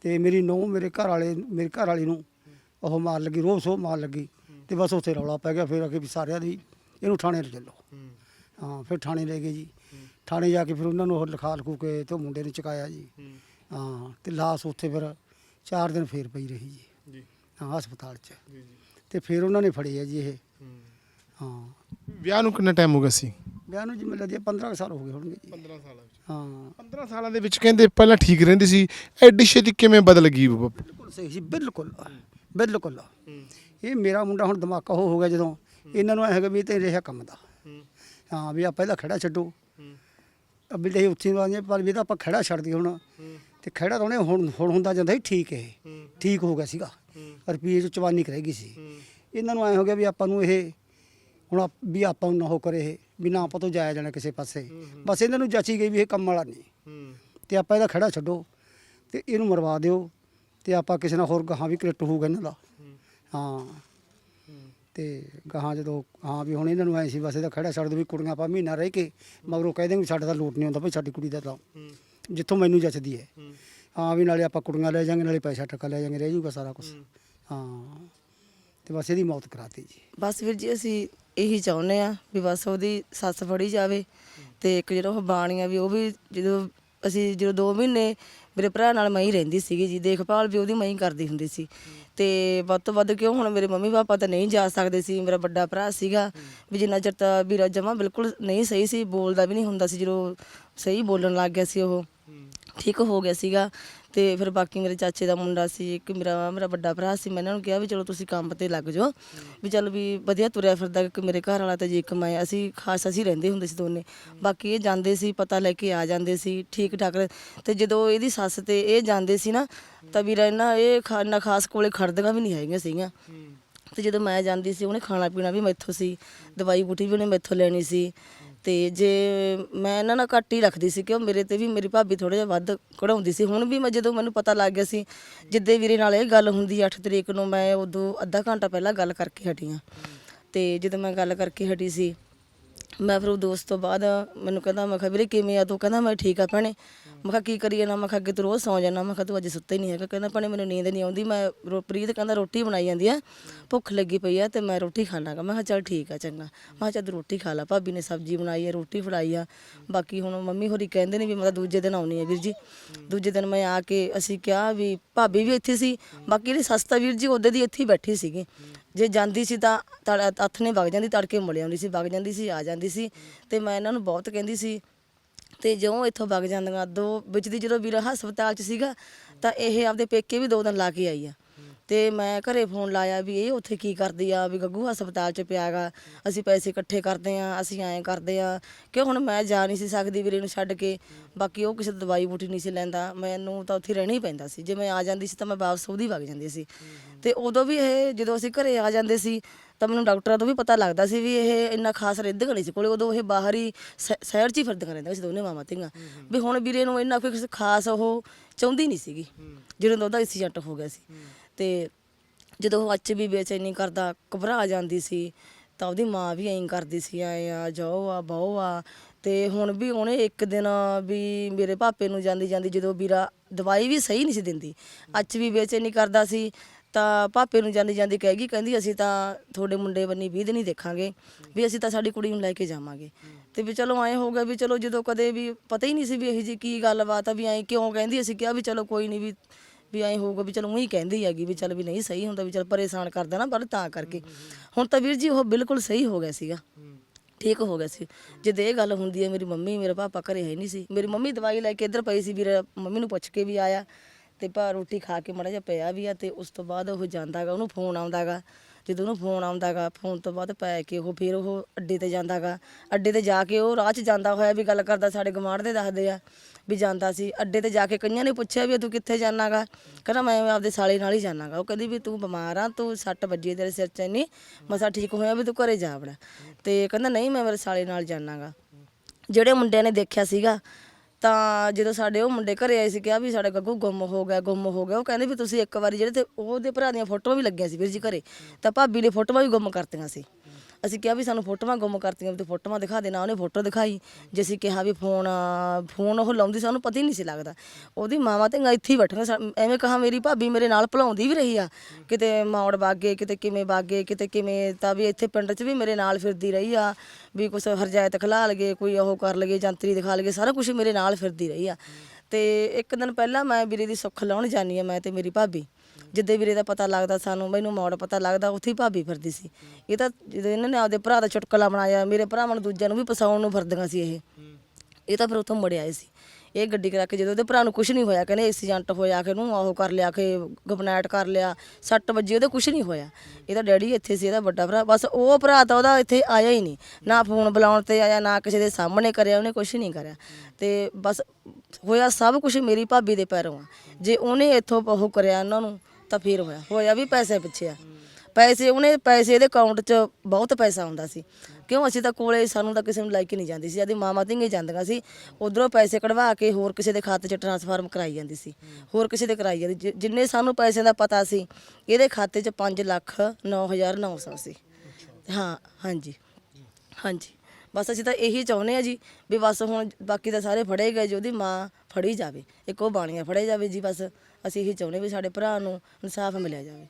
ਤੇ ਮੇਰੀ ਨੂੰਹ ਮੇਰੇ ਘਰ ਵਾਲੇ ਮੇਰੇ ਘਰ ਵਾਲੀ ਨੂੰ ਉਹ ਮਾਰ ਲੱਗੀ ਰੋਹ ਸੋ ਮਾਰ ਲੱਗੀ। ਤੇ ਬਸ ਉੱਥੇ ਰੌਲਾ ਪੈ ਗਿਆ ਫਿਰ ਅਗੇ ਵੀ ਸਾਰਿਆਂ ਦੀ ਇਹਨੂੰ ਥਾਣੇ ਲੈ ਚੱਲੋ। ਹਾਂ। ਫਿਰ ਥਾਣੇ ਲੈ ਗਏ ਜੀ। ਥਾਣੇ ਜਾ ਕੇ ਫਿਰ ਉਹਨਾਂ ਨੂੰ ਉਹ ਲਿਖਾ ਲਿਖੂ ਕੇ ਤੇ ਉਹ ਮੁੰਡੇ ਨੂੰ ਚੁਕਾਇਆ ਜੀ। ਹਾਂ। ਤੇ ਲਾਸ਼ ਉੱਥੇ ਫਿਰ 4 ਦਿਨ ਫੇਰ ਪਈ ਰਹੀ ਜੀ ਜੀ। ਹਾਂ ਹਸਪਤਾਲ 'ਚ। ਤੇ ਫਿਰ ਉਹਨਾਂ ਨੇ ਫੜੀ ਹੈ ਜੀ ਇਹ। ਹਾਂ। ਵਿਆਹ ਨੂੰ ਕਿੰਨਾ ਟਾਈਮ ਹੋ ਗਿਆ ਸੀ? ਵਿਆਹ ਨੂੰ ਜੀ ਮੈਨੂੰ ਲੱਗਦਾ 15 ਕੁ ਸਾਲ ਹੋ ਗਏ ਹੋਣਗੇ ਜੀ। 15 ਸਾਲਾਂ ਵਿੱਚ। ਹਾਂ। 15 ਸਾਲਾਂ ਦੇ ਵਿੱਚ ਕਹਿੰਦੇ ਪਹਿਲਾਂ ਠੀਕ ਰਹਿੰਦੀ ਸੀ। ਐਡੀ ਛੇਤੀ ਕਿਵੇਂ ਬਦਲ ਗਈ? ਬਿਲਕੁਲ ਸਹੀ ਸੀ ਬਿਲਕੁਲ। ਬਿਲਕੁਲ। ਇਹ ਮੇਰਾ ਮੁੰਡਾ ਹੁਣ ਦਿਮਾਗਾ ਹੋ ਹੋ ਗਿਆ ਜਦੋਂ ਇਹਨਾਂ ਨੂੰ ਐ ਹੈਗਾ ਵੀ ਇਹ ਤੇ ਰਿਹਾ ਕੰਮ ਦਾ। ਹਾਂ। ਵੀ ਆ ਪਹਿਲਾਂ ਖੜਾ ਛੱਡੋ। ਅੱਬੀ ਤੇ ਉੱਥੇ ਨੂੰ ਆਂਦੇ ਪਰ ਵੀ ਤਾਂ ਆਪਾਂ ਖੜਾ ਛੱਡ ਦਈਏ ਹੁਣ। ਤੇ ਖੜਾ ਤਾਂ ਉਹਨੇ ਹੁਣ ਹੁਣ ਹੁੰਦਾ ਜਾਂਦਾ ਸੀ ਠੀਕ ਹੈ। ਠੀਕ ਹੋ ਗਿਆ ਸੀਗਾ। ਰੁਪਈਏ ਚ ਚਵਾਨੀ ਕਰੇਗੀ ਸੀ। ਇਹਨਾਂ ਨੂੰ ਐ ਹੋ ਗਿਆ ਵੀ ਆਪਾਂ ਨੂੰ ਇਹ ਹੁਣ ਆਪ- ਵੀ ਆਪਾਂ ਨੂੰ ਨਾ ਹੋ ਕਰੇ ਇਹ ਵੀ ਨਾ ਆਪਾਂ ਤੋਂ ਜਾਇਆ ਜਾਣਾ ਕਿਸੇ ਪਾਸੇ। ਬਸ ਇਹਨਾਂ ਨੂੰ ਜੱਚੀ ਗਈ ਵੀ ਇਹ ਕੰਮ ਵਾਲਾ ਨਹੀਂ। ਤੇ ਆਪਾਂ ਇਹਦਾ ਖੜਾ ਛੱਡੋ ਤੇ ਇਹਨੂੰ ਮਰਵਾ ਦਿਓ ਤੇ ਆਪਾਂ ਕਿਸੇ ਨਾਲ ਹੋਰ ਗਾਹਾਂ ਵੀ ਕ੍ਰਿਟ ਹੋਊਗਾ ਇਹਨਾਂ ਦਾ। ਹਾਂ। ਤੇ ਗਾਹਾਂ ਜਦੋਂ ਹਾਂ ਵੀ ਹੁਣ ਇਹਨਾਂ ਨੂੰ ਐ ਸੀ ਬਸ ਇਹਦਾ ਖੜਾ ਛੱਡ ਦੋ ਵੀ ਕੁੜੀਆਂ ਆਪਾਂ ਮਹੀਨਾ ਰਹਿ ਕੇ ਮਗਰੋਂ ਕਹਿ ਦੇਣਗੇ ਸਾਡਾ ਤਾਂ ਲੋਟ ਨਹੀਂ ਹੁੰਦਾ ਭਈ ਸਾਡੀ ਕੁੜੀ ਦਾ ਤਾਂ ਜਿੱਥੋਂ ਮੈਨੂੰ ਜੱਚਦੀ ਹੈ। ਹਾਂ ਵੀ ਨਾਲੇ ਆਪਾਂ ਕੁੜੀਆਂ ਲੈ ਜਾਾਂਗੇ ਨਾਲੇ ਪੈਸਾ ਟੱਕਾ ਲੈ ਜਾਾਂਗੇ ਰਹਿ ਜਾਊਗਾ ਸਾਰਾ ਕੁਝ ਹਾਂ। ਤੇ ਬਸ ਇਹਦੀ ਮੌਤ ਕਰਾਤੀ ਜੀ। ਬਸ ਵੀਰ ਜੀ ਅਸੀਂ ਇਹੀ ਚਾਹੁੰਦੇ ਆ ਵੀ ਬਸ ਉਹਦੀ ਸੱਸ ਫੜੀ ਜਾਵੇ ਤੇ ਇੱਕ ਜਿਹੜਾ ਉਹ ਬਾਣੀ ਆ ਵੀ ਉਹ ਵੀ ਜਦੋਂ ਅਸੀਂ ਜਦੋਂ 2 ਮਹੀਨੇ ਮੇਰੇ ਭਰਾ ਨਾਲ ਮੈਂ ਹੀ ਰਹਿੰਦੀ ਸੀਗੀ ਜੀ ਦੇਖਭਾਲ ਵੀ ਉਹਦੀ ਮੈਂ ਹੀ ਕਰਦੀ ਹੁੰਦੀ ਸੀ। ਤੇ ਵੱਧ ਤੋਂ ਵੱਧ ਕਿਉਂ ਹੁਣ ਮੇਰੇ ਮੰਮੀ ਪਾਪਾ ਤਾਂ ਨਹੀਂ ਜਾ ਸਕਦੇ ਸੀ ਮੇਰਾ ਵੱਡਾ ਭਰਾ ਸੀਗਾ ਵੀ ਜਿੰਨਾ ਚਿਰ ਤਾਂ ਵੀਰਾ ਜਮਾ ਬਿਲਕੁਲ ਨਹੀਂ ਸਹੀ ਸੀ ਬੋਲਦਾ ਵੀ ਨਹੀਂ ਹੁੰਦਾ ਸੀ ਜਦੋਂ ਸਹੀ ਬੋਲਣ ਲੱਗ ਗਿਆ ਸੀ ਉਹ। ਠੀਕ ਹੋ ਗਿਆ ਸੀਗਾ ਤੇ ਫਿਰ ਬਾਕੀ ਮੇਰੇ ਚਾਚੇ ਦਾ ਮੁੰਡਾ ਸੀ, ਇੱਕ ਮੇਰਾ ਮੇਰਾ ਵੱਡਾ ਭਰਾ ਸੀ, ਮੈਂ ਇਹਨਾਂ ਨੂੰ ਕਿਹਾ ਵੀ ਚਲੋ ਤੁਸੀਂ ਕੰਮ ਤੇ ਲੱਗ ਜਾਓ, ਵੀ ਚਲ ਵੀ ਵਧੀਆ ਤੁਰਿਆ ਫਿਰਦਾ ਕਿ ਮੇਰੇ ਘਰ ਵਾਲਾ ਤੇ ਜੇ ਇੱਕ ਮੈਂ, ਅਸੀਂ ਖਾਸ ਅਸੀਂ ਰਹਿੰਦੇ ਹੁੰਦੇ ਸੀ ਦੋਨੇ, ਬਾਕੀ ਇਹ ਜਾਂਦੇ ਸੀ, ਪਤਾ ਲੈ ਕੇ ਆ ਜਾਂਦੇ ਸੀ ਠੀਕ ਠਾਕ ਤੇ ਜਦੋਂ ਇਹਦੀ ਸੱਸ ਤੇ ਇਹ ਜਾਂਦੇ ਸੀ ਨਾ, ਤਾਂ ਵੀਰਾ ਇਹਨਾਂ ਇਹ ਖਾ- ਨਾ ਖਾਸ ਕੋਲੇ ਖੜਦੀਆਂ ਵੀ ਨਹੀਂ ਹੈਗੀਆਂ ਸੀਗੀਆਂ, ਤੇ ਜਦੋਂ ਮੈਂ ਜਾਂਦੀ ਸੀ, ਉਹਨੇ ਖਾਣਾ ਪੀਣਾ ਵੀ ਮੈਥੋਂ ਸੀ ਦਵਾਈ ਬੂਟੀ ਵੀ ਉਹਨੇ ਮੈਥੋਂ ਲੈਣੀ ਸੀ ਤੇ ਜੇ ਮੈਂ ਇਹਨਾਂ ਨਾਲ ਘੱਟ ਹੀ ਰੱਖਦੀ ਸੀ ਕਿ ਉਹ ਮੇਰੇ ਤੇ ਵੀ ਮੇਰੀ ਭਾਬੀ ਥੋੜਾ ਜਿਹਾ ਵੱਧ ਕਢਾਉਂਦੀ ਸੀ। ਹੁਣ ਵੀ ਮੈਂ ਜਦੋਂ ਮੈਨੂੰ ਪਤਾ ਲੱਗ ਗਿਆ ਸੀ, ਜਿੱਦੇ ਵੀਰੇ ਨਾਲ ਇਹ ਗੱਲ ਹੁੰਦੀ 8 ਤਰੀਕ ਨੂੰ, ਮੈਂ ਉਦੋਂ ਅੱਧਾ ਘੰਟਾ ਪਹਿਲਾਂ ਗੱਲ ਕਰਕੇ ਹਟੀ ਹਾਂ ਤੇ ਜਦੋਂ ਮੈਂ ਗੱਲ ਕਰਕੇ ਹਟੀ ਸੀ ਮੈਂ ਫਿਰ ਉਹ ਦੋਸਤ ਤੋਂ ਬਾਅਦ ਮੈਨੂੰ ਕਹਿੰਦਾ, ਮੈਂ ਕਿਹਾ ਵੀਰੇ ਕਿਵੇਂ ਆ ਤੂੰ? ਕਹਿੰਦਾ, ਮੈਂ ਠੀਕ ਆ ਭੈਣੇ। ਮੈਂ ਕਿਹਾ, ਕੀ ਕਰੀਏ ਨਾ? ਮੈਂ ਕਿਹਾ, ਅੱਗੇ ਤੂੰ ਰੋਜ਼ ਸੌਂ ਜਾਣਾ ਮੈਂ ਕਿਹਾ, ਤੂੰ ਅੱਜ ਸੁੱਤਾ ਹੀ ਨਹੀਂ ਹੈਗਾ। ਕਹਿੰਦਾ, ਭੈਣੇ, ਮੈਨੂੰ ਨੀਂਦ ਨਹੀਂ ਆਉਂਦੀ। ਮੈਂ ਰੋ- ਪ੍ਰੀਤ ਕਹਿੰਦਾ, ਰੋਟੀ ਬਣਾਈ ਜਾਂਦੀ ਆ। ਭੁੱਖ ਲੱਗੀ ਪਈ ਆ ਤੇ ਮੈਂ ਰੋਟੀ ਖਾਣਾਗਾ ਮੈਂ ਕਿਹਾ, ਚੱਲ ਠੀਕ ਆ, ਚੰਗਾ। ਮੈਂ ਕਿਹਾ, ਚੱਲ ਤੂੰ ਰੋਟੀ ਖਾ ਲਾ। ਭਾਬੀ ਨੇ ਸਬਜ਼ੀ ਬਣਾਈ ਆ, ਰੋਟੀ ਫੜਾਈ ਆ। ਬਾਕੀ ਹੁਣ ਮੰਮੀ ਹੋਰੀ ਕਹਿੰਦੇ ਨੇ ਵੀ ਮੈਂ ਤਾਂ ਦੂਜੇ ਦਿਨ ਆਉਣੀ ਆ ਵੀਰ ਜੀ। ਦੂਜੇ ਦਿਨ ਮੈਂ ਆ ਕੇ ਅਸੀਂ ਕਿਹਾ ਵੀ ਭਾਬੀ ਵੀ ਇੱਥੇ ਸੀ। ਬਾਕੀ ਜਿਹੜੀ ਸਸਤਾ ਵੀਰ ਜੀ ਉਹਦੇ ਦੀ ਇੱਥੇ ਹੀ ਬੈਠੀ ਸੀਗੀ। ਜੇ ਜਾਂਦੀ ਸੀ ਤਾਂ ਤੜ- ਹੱਥ ਨੇ ਵਗ ਜਾਂਦੀ, ਤੜਕੇ ਮੁੜ ਆਉਂਦੀ ਸੀ, ਵਗ ਜਾਂਦੀ ਸੀ, ਆ ਜਾਂਦੀ ਸੀ। ਤੇ ਮੈਂ ਇਹਨਾਂ ਨੂੰ ਬਹੁਤ ਕਹਿੰਦੀ ਸੀ, ਤੇ ਜਿਉਂ ਇੱਥੋਂ ਵਗ ਜਾਂਦੀਆਂ, ਦੋ ਵਿੱਚ ਦੀ ਜਦੋਂ ਵੀਰਾ ਹਸਪਤਾਲ 'ਚ ਸੀਗਾ, ਤਾਂ ਇਹ ਆਪਦੇ ਪੇਕੇ ਵੀ ਦੋ ਦਿਨ ਲਾ ਕੇ ਆਈ ਆ। ਤੇ ਮੈਂ ਘਰੇ ਫੋਨ ਲਾਇਆ ਵੀ ਇਹ ਉੱਥੇ ਕੀ ਕਰਦੀ ਆ, ਵੀ ਗੱਗੂ ਹਸਪਤਾਲ 'ਚ ਪਿਆਗਾ ਅਸੀਂ ਪੈਸੇ ਇਕੱਠੇ ਕਰਦੇ ਆ, ਅਸੀਂ ਐਂ ਕਰਦੇ ਆ। ਕਿ ਹੁਣ ਮੈਂ ਜਾ ਨਹੀਂ ਸੀ ਸਕਦੀ ਵੀਰੇ ਨੂੰ ਛੱਡ ਕੇ, ਬਾਕੀ ਉਹ ਕਿਸੇ ਦਵਾਈ ਬੂਟੀ ਨਹੀਂ ਸੀ ਲੈਂਦਾ, ਮੈਨੂੰ ਤਾਂ ਉੱਥੇ ਰਹਿਣਾ ਹੀ ਪੈਂਦਾ ਸੀ। ਜੇ ਮੈਂ ਆ ਜਾਂਦੀ ਸੀ ਤਾਂ ਮੈਂ ਵਾਪਸ ਉਹਦੀ ਵਗ ਜਾਂਦੀ ਸੀ। ਤੇ ਉਦੋਂ ਵੀ ਇਹ ਜਦੋਂ ਅਸੀਂ ਘਰੇ ਆ ਜਾਂਦੇ ਸੀ, ਤਾਂ ਮੈਨੂੰ ਡਾਕਟਰਾਂ ਤੋਂ ਵੀ ਪਤਾ ਲੱਗਦਾ ਸੀ ਵੀ ਇਹ ਇੰਨਾ ਖਾਸ ਰਹਿੰਦੀਆਂ ਨਹੀਂ ਸੀ ਕੋਲੇ, ਉਦੋਂ ਇਹ ਬਾਹਰ ਹੀ ਸ਼ਹਿਰ 'ਚ ਹੀ ਫਿਰਦੀਆਂ ਰਹਿੰਦੀਆਂ ਸੀ ਦੋਨੇ ਮਾਮਾ ਧੀਆਂ। ਵੀ ਹੁਣ ਵੀਰੇ ਨੂੰ ਇੰਨਾ ਕੋਈ ਖਾਸ ਉਹ ਚਾਹੁੰਦੀ ਨਹੀਂ ਸੀਗੀ, ਜਦੋਂ ਦਾ ਉਹਦਾ ਐਕਸੀਡੈਂਟ ਹੋ ਗਿਆ ਸੀ। ਤੇ ਜਦੋਂ ਉਹ ਅੱਜ ਵੀ ਬੇਚੈਨੀ ਕਰਦਾ ਘਬਰਾ ਜਾਂਦੀ ਸੀ, ਤਾਂ ਉਹਦੀ ਮਾਂ ਵੀ ਐਂ ਕਰਦੀ ਸੀ, ਐਂ ਆ, ਜਾਓ ਆ, ਬਹੁ ਆ। ਤੇ ਹੁਣ ਵੀ ਉਹਨੇ ਇੱਕ ਦਿਨ ਵੀ ਮੇਰੇ ਪਾਪੇ ਨੂੰ ਜਾਂਦੀ ਜਾਂਦੀ ਜਦੋਂ ਵੀਰਾ ਦਵਾਈ ਵੀ ਸਹੀ ਨਹੀਂ ਸੀ ਦਿੰਦੀ, ਅੱਜ ਵੀ ਬੇਚੈਨੀ ਕਰਦਾ ਸੀ, ਤਾਂ ਪਾਪੇ ਨੂੰ ਜਾਂਦੀ ਜਾਂਦੀ ਕਹਿ ਗਈ, ਕਹਿੰਦੀ ਅਸੀਂ ਤਾਂ ਤੁਹਾਡੇ ਮੁੰਡੇ ਬੰਨੀ ਵੀਹ ਦਿਨ ਹੀ ਦੇਖਾਂਗੇ, ਵੀ ਅਸੀਂ ਤਾਂ ਸਾਡੀ ਕੁੜੀ ਨੂੰ ਲੈ ਕੇ ਜਾਵਾਂਗੇ। ਤੇ ਵੀ ਚਲੋ ਐਂ ਹੋ ਗਿਆ ਵੀ ਚਲੋ ਜਦੋਂ ਕਦੇ ਵੀ ਪਤਾ ਹੀ ਨਹੀਂ ਸੀ ਵੀ ਇਹ ਜੀ ਕੀ ਗੱਲਬਾਤ ਆ, ਵੀ ਐਂ ਕਿਉਂ ਕਹਿੰਦੀ, ਅਸੀਂ ਕਿਹਾ ਵੀ ਚਲੋ ਕੋਈ ਨਹੀਂ ਵੀ ਵੀ ਐਂ ਹੋਊਗਾ ਵੀ ਚਲੋ ਉਹੀ ਕਹਿੰਦੀ ਹੈਗੀ ਵੀ ਚਲ ਵੀ ਨਹੀਂ ਸਹੀ ਹੁੰਦਾ, ਵੀ ਚਲ ਪਰੇਸ਼ਾਨ ਕਰਦਾ ਨਾ ਪਰ ਤਾਂ ਕਰਕੇ। ਹੁਣ ਤਾਂ ਵੀਰ ਜੀ ਉਹ ਬਿਲਕੁਲ ਸਹੀ ਹੋ ਗਿਆ ਸੀਗਾ। ਠੀਕ ਹੋ ਗਿਆ ਸੀ। ਜਦ ਇਹ ਗੱਲ ਹੁੰਦੀ ਹੈ, ਮੇਰੀ ਮੰਮੀ ਮੇਰਾ ਪਾਪਾ ਘਰੇ ਹੈ ਨਹੀਂ ਸੀ। ਮੇਰੀ ਮੰਮੀ ਦਵਾਈ ਲੈ ਕੇ ਇੱਧਰ ਪਈ ਸੀ ਵੀਰ, ਮੰਮੀ ਨੂੰ ਪੁੱਛ ਕੇ ਵੀ ਆਇਆ ਤੇ ਭਾ ਰੋਟੀ ਖਾ ਕੇ ਮੜਾ ਜਿਹਾ ਪਿਆ ਵੀ ਆ ਤੇ ਉਸ ਤੋਂ ਬਾਅਦ ਉਹ ਜਾਂਦਾਗਾ ਉਹਨੂੰ ਫੋਨ ਆਉਂਦਾਗਾ ਜਦੋਂ ਉਹਨੂੰ ਫੋਨ ਆਉਂਦਾਗਾ ਫੋਨ ਤੋਂ ਬਾਅਦ ਪੈ ਕੇ ਉਹ ਫਿਰ ਉਹ ਅੱਡੇ ਤੇ ਜਾਂਦਾਗਾ ਅੱਡੇ ਤੇ ਜਾ ਕੇ ਉਹ ਰਾਹ 'ਚ ਜਾਂਦਾ ਹੋਇਆ ਵੀ ਗੱਲ ਕਰਦਾ, ਸਾਡੇ ਗਮਾਂਢ ਦੇ ਦੱਸਦੇ ਆ। ਵੀ ਜਾਂਦਾ ਸੀ। ਅੱਡੇ ਤੇ ਜਾ ਕੇ ਕਈਆਂ ਨੇ ਪੁੱਛਿਆ ਵੀ ਤੂੰ ਕਿੱਥੇ ਜਾਣਾਗਾ? ਕਹਿੰਦਾ ਮੈਂ ਆਪਦੇ ਸਾਲੇ ਨਾਲ ਹੀ ਜਾਣਾਗਾ। ਉਹ ਕਹਿੰਦੀ ਵੀ ਤੂੰ ਬਿਮਾਰ ਆ, ਤੂੰ ਸੱਟ ਵੱਜੀ ਤੇਰੇ ਸਿਰ 'ਚ ਇੰਨੀ, ਮਸਾ ਠੀਕ ਹੋਇਆ ਵੀ ਤੂੰ ਘਰੇ ਜਾ ਵੜਾ ਤੇ ਕਹਿੰਦਾ ਨਹੀਂ, ਮੈਂ ਮੇਰੇ ਸਾਲੇ ਨਾਲ ਜਾਣਾਗਾ। ਜਿਹੜੇ ਮੁੰਡਿਆਂ ਨੇ ਦੇਖਿਆ ਸੀਗਾ, ਤਾਂ ਜਦੋਂ ਸਾਡੇ ਉਹ ਮੁੰਡੇ ਘਰੇ ਆਏ ਸੀ, ਕਿਹਾ ਵੀ ਸਾਡਾ ਗੱਗੂ ਗੁੰਮ ਹੋ ਗਿਆ, ਗੁੰਮ ਹੋ ਗਿਆ। ਉਹ ਕਹਿੰਦੇ ਵੀ ਤੁਸੀਂ ਇੱਕ ਵਾਰੀ ਜਿਹੜੇ ਤੇ ਉਹਦੇ ਭਰਾ ਦੀਆਂ ਫੋਟੋਆਂ ਵੀ ਲੱਗੀਆਂ ਸੀ ਵੀਰ ਜੀ ਘਰੇ, ਤਾਂ ਭਾਬੀ ਨੇ ਫੋਟੋਆਂ ਵੀ ਗੁੰਮ ਕਰਤੀਆਂ ਸੀ। ਅਸੀਂ ਕਿਹਾ ਵੀ ਸਾਨੂੰ ਫੋਟੋਆਂ ਗੁੰਮ ਕਰਤੀਆਂ, ਵੀ ਤੂੰ ਫੋਟੋਆਂ ਦਿਖਾ ਦੇ, ਨਾ ਉਹਨੇ ਫੋਟੋ ਦਿਖਾਈ। ਜੇ ਅਸੀਂ ਕਿਹਾ ਵੀ ਫੋਨ ਫੋਨ ਉਹ ਲਾਉਂਦੀ ਸਾਨੂੰ ਪਤਾ ਹੀ ਨਹੀਂ ਸੀ ਲੱਗਦਾ। ਉਹਦੀ ਮਾਵਾ ਤੇ ਇੱਥੇ ਹੀ ਬੈਠੀਆਂ ਸਾ- ਐਵੇਂ ਕਹਾ ਮੇਰੀ ਭਾਬੀ ਮੇਰੇ ਨਾਲ ਭਲਾਉਂਦੀ ਵੀ ਰਹੀ ਆ। ਕਿਤੇ ਮੌੜ ਬਾਗੇ ਕਿਤੇ ਕਿਵੇਂ ਬਾਗੇ ਕਿਤੇ ਕਿਵੇਂ ਤਾਂ ਵੀ ਇੱਥੇ ਪਿੰਡ 'ਚ ਵੀ ਮੇਰੇ ਨਾਲ ਫਿਰਦੀ ਰਹੀ ਆ। ਵੀ ਕੁਛ ਹਰਜਾਇਤ ਖਲਾ ਲਗੇ, ਕੋਈ ਉਹ ਕਰ ਲਗੇ, ਜੰਤਰੀ ਦਿਖਾ ਲਗੇ, ਸਾਰਾ ਕੁਝ ਮੇਰੇ ਨਾਲ ਫਿਰਦੀ ਰਹੀ ਆ। ਤੇ ਇੱਕ ਦਿਨ ਪਹਿਲਾਂ ਮੈਂ ਵੀਰੇ ਦੀ ਸੁੱਖ ਲਾਉਣ ਜਾਨੀ ਆ, ਮੈਂ ਤੇ ਮੇਰੀ ਭਾਬੀ। ਜਿੱਦੇ ਵੀਰੇ ਦਾ ਪਤਾ ਲੱਗਦਾ, ਸਾਨੂੰ ਮੈਨੂੰ ਮੋੜ ਪਤਾ ਲੱਗਦਾ, ਉੱਥੇ ਹੀ ਭਾਬੀ ਫਿਰਦੀ ਸੀ। ਇਹ ਤਾਂ ਜਦੋਂ ਇਹਨਾਂ ਨੇ ਆਪਦੇ ਭਰਾ ਦਾ ਚੁਟਕਲਾ ਬਣਾਇਆ, ਮੇਰੇ ਭਰਾਵਾਂ ਨੂੰ ਦੂਜਿਆਂ ਨੂੰ ਵੀ ਫਸਾਉਣ ਨੂੰ ਫਿਰਦੀਆਂ ਸੀ ਇਹ। ਇਹ ਤਾਂ ਫਿਰ ਉੱਥੋਂ ਮੁੜ ਆਏ ਸੀ। ਇਹ ਗੱਡੀ ਕਰਾ ਕੇ ਜਦੋਂ ਉਹਦੇ ਭਰਾ ਨੂੰ ਕੁਝ ਨਹੀਂ ਹੋਇਆ, ਕਹਿੰਦੇ ਐਕਸੀਡੈਂਟ ਹੋਇਆ ਕਿ ਉਹਨੂੰ ਉਹ ਕਰ ਲਿਆ ਕਿ ਗਬਨੈਟ ਕਰ ਲਿਆ ਸੱਟ ਵੱਜੀ ਉਹਦੇ ਕੁਝ ਨਹੀਂ ਹੋਇਆ। ਇਹਦਾ ਡੈਡੀ ਇੱਥੇ ਸੀ, ਇਹਦਾ ਵੱਡਾ ਭਰਾ। ਬਸ ਉਹ ਭਰਾ ਤਾਂ ਉਹਦਾ ਇੱਥੇ ਆਇਆ ਹੀ ਨਹੀਂ। ਨਾ ਫੋਨ ਬੁਲਾਉਣ ਤੇ ਆਇਆ, ਨਾ ਕਿਸੇ ਦੇ ਸਾਹਮਣੇ ਕਰਿਆ, ਉਹਨੇ ਕੁਝ ਨਹੀਂ ਕਰਿਆ। ਤੇ ਬਸ ਹੋਇਆ ਸਭ ਕੁਝ ਮੇਰੀ ਭਾਬੀ ਦੇ ਪੈਰੋਂ ਆ। ਜੇ ਉਹਨੇ ਇੱਥੋਂ ਉਹ ਕਰਿਆ ਉਹਨਾਂ ਨੂੰ ਤਾਂ ਫਿਰ ਹੋਇਆ ਹੋਇਆ ਵੀ ਪੈਸੇ ਪਿੱਛੇ ਆ। ਪੈਸੇ, ਉਹਨੇ ਪੈਸੇ ਇਹਦੇ ਅਕਾਊਂਟ 'ਚ ਬਹੁਤ ਪੈਸਾ ਆਉਂਦਾ ਸੀ। ਕਿਉਂ? ਅਸੀਂ ਤਾਂ ਕੋਲੇ, ਸਾਨੂੰ ਤਾਂ ਕਿਸੇ ਨੂੰ ਲੈ ਕੇ ਨਹੀਂ ਜਾਂਦੀ ਸੀ। ਆਦੀ ਮਾਮਾ ਧੀਆਂ ਜਾਂਦੀਆਂ ਸੀ। ਉਧਰੋਂ ਪੈਸੇ ਕਢਵਾ ਕੇ ਹੋਰ ਕਿਸੇ ਦੇ ਖਾਤੇ 'ਚ ਟ੍ਰਾਂਸਫਾਰਮ ਕਰਾਈ ਜਾਂਦੀ ਸੀ। ਹੋਰ ਕਿਸੇ ਦੇ ਕਰਾਈ ਜਾਂਦੀ। ਜਿ- ਜਿੰਨੇ ਸਾਨੂੰ ਪੈਸੇ ਦਾ ਪਤਾ ਸੀ, ਇਹਦੇ ਖਾਤੇ 'ਚ 5 ਲੱਖ 9900 ਸੀ। ਹਾਂ, ਹਾਂਜੀ। ਹਾਂਜੀ। ਬਸ ਅਸੀਂ ਤਾਂ ਇਹੀ ਚਾਹੁੰਦੇ ਆ ਜੀ ਵੀ ਬਸ ਹੁਣ ਬਾਕੀ ਤਾਂ ਸਾਰੇ ਫੜੇ ਗਏ ਜੀ, ਉਹਦੀ ਮਾਂ ਫੜੀ ਜਾਵੇ। ਇੱਕ ਉਹ ਬਾਣੀਆਂ ਫੜੇ ਜਾਵੇ ਜੀ ਬਸ। ਅਸੀਂ ਇਹੀ ਚਾਹੁੰਦੇ ਵੀ ਸਾਡੇ ਭਰਾ ਨੂੰ ਇਨਸਾਫ ਮਿਲਿਆ ਜਾਵੇ।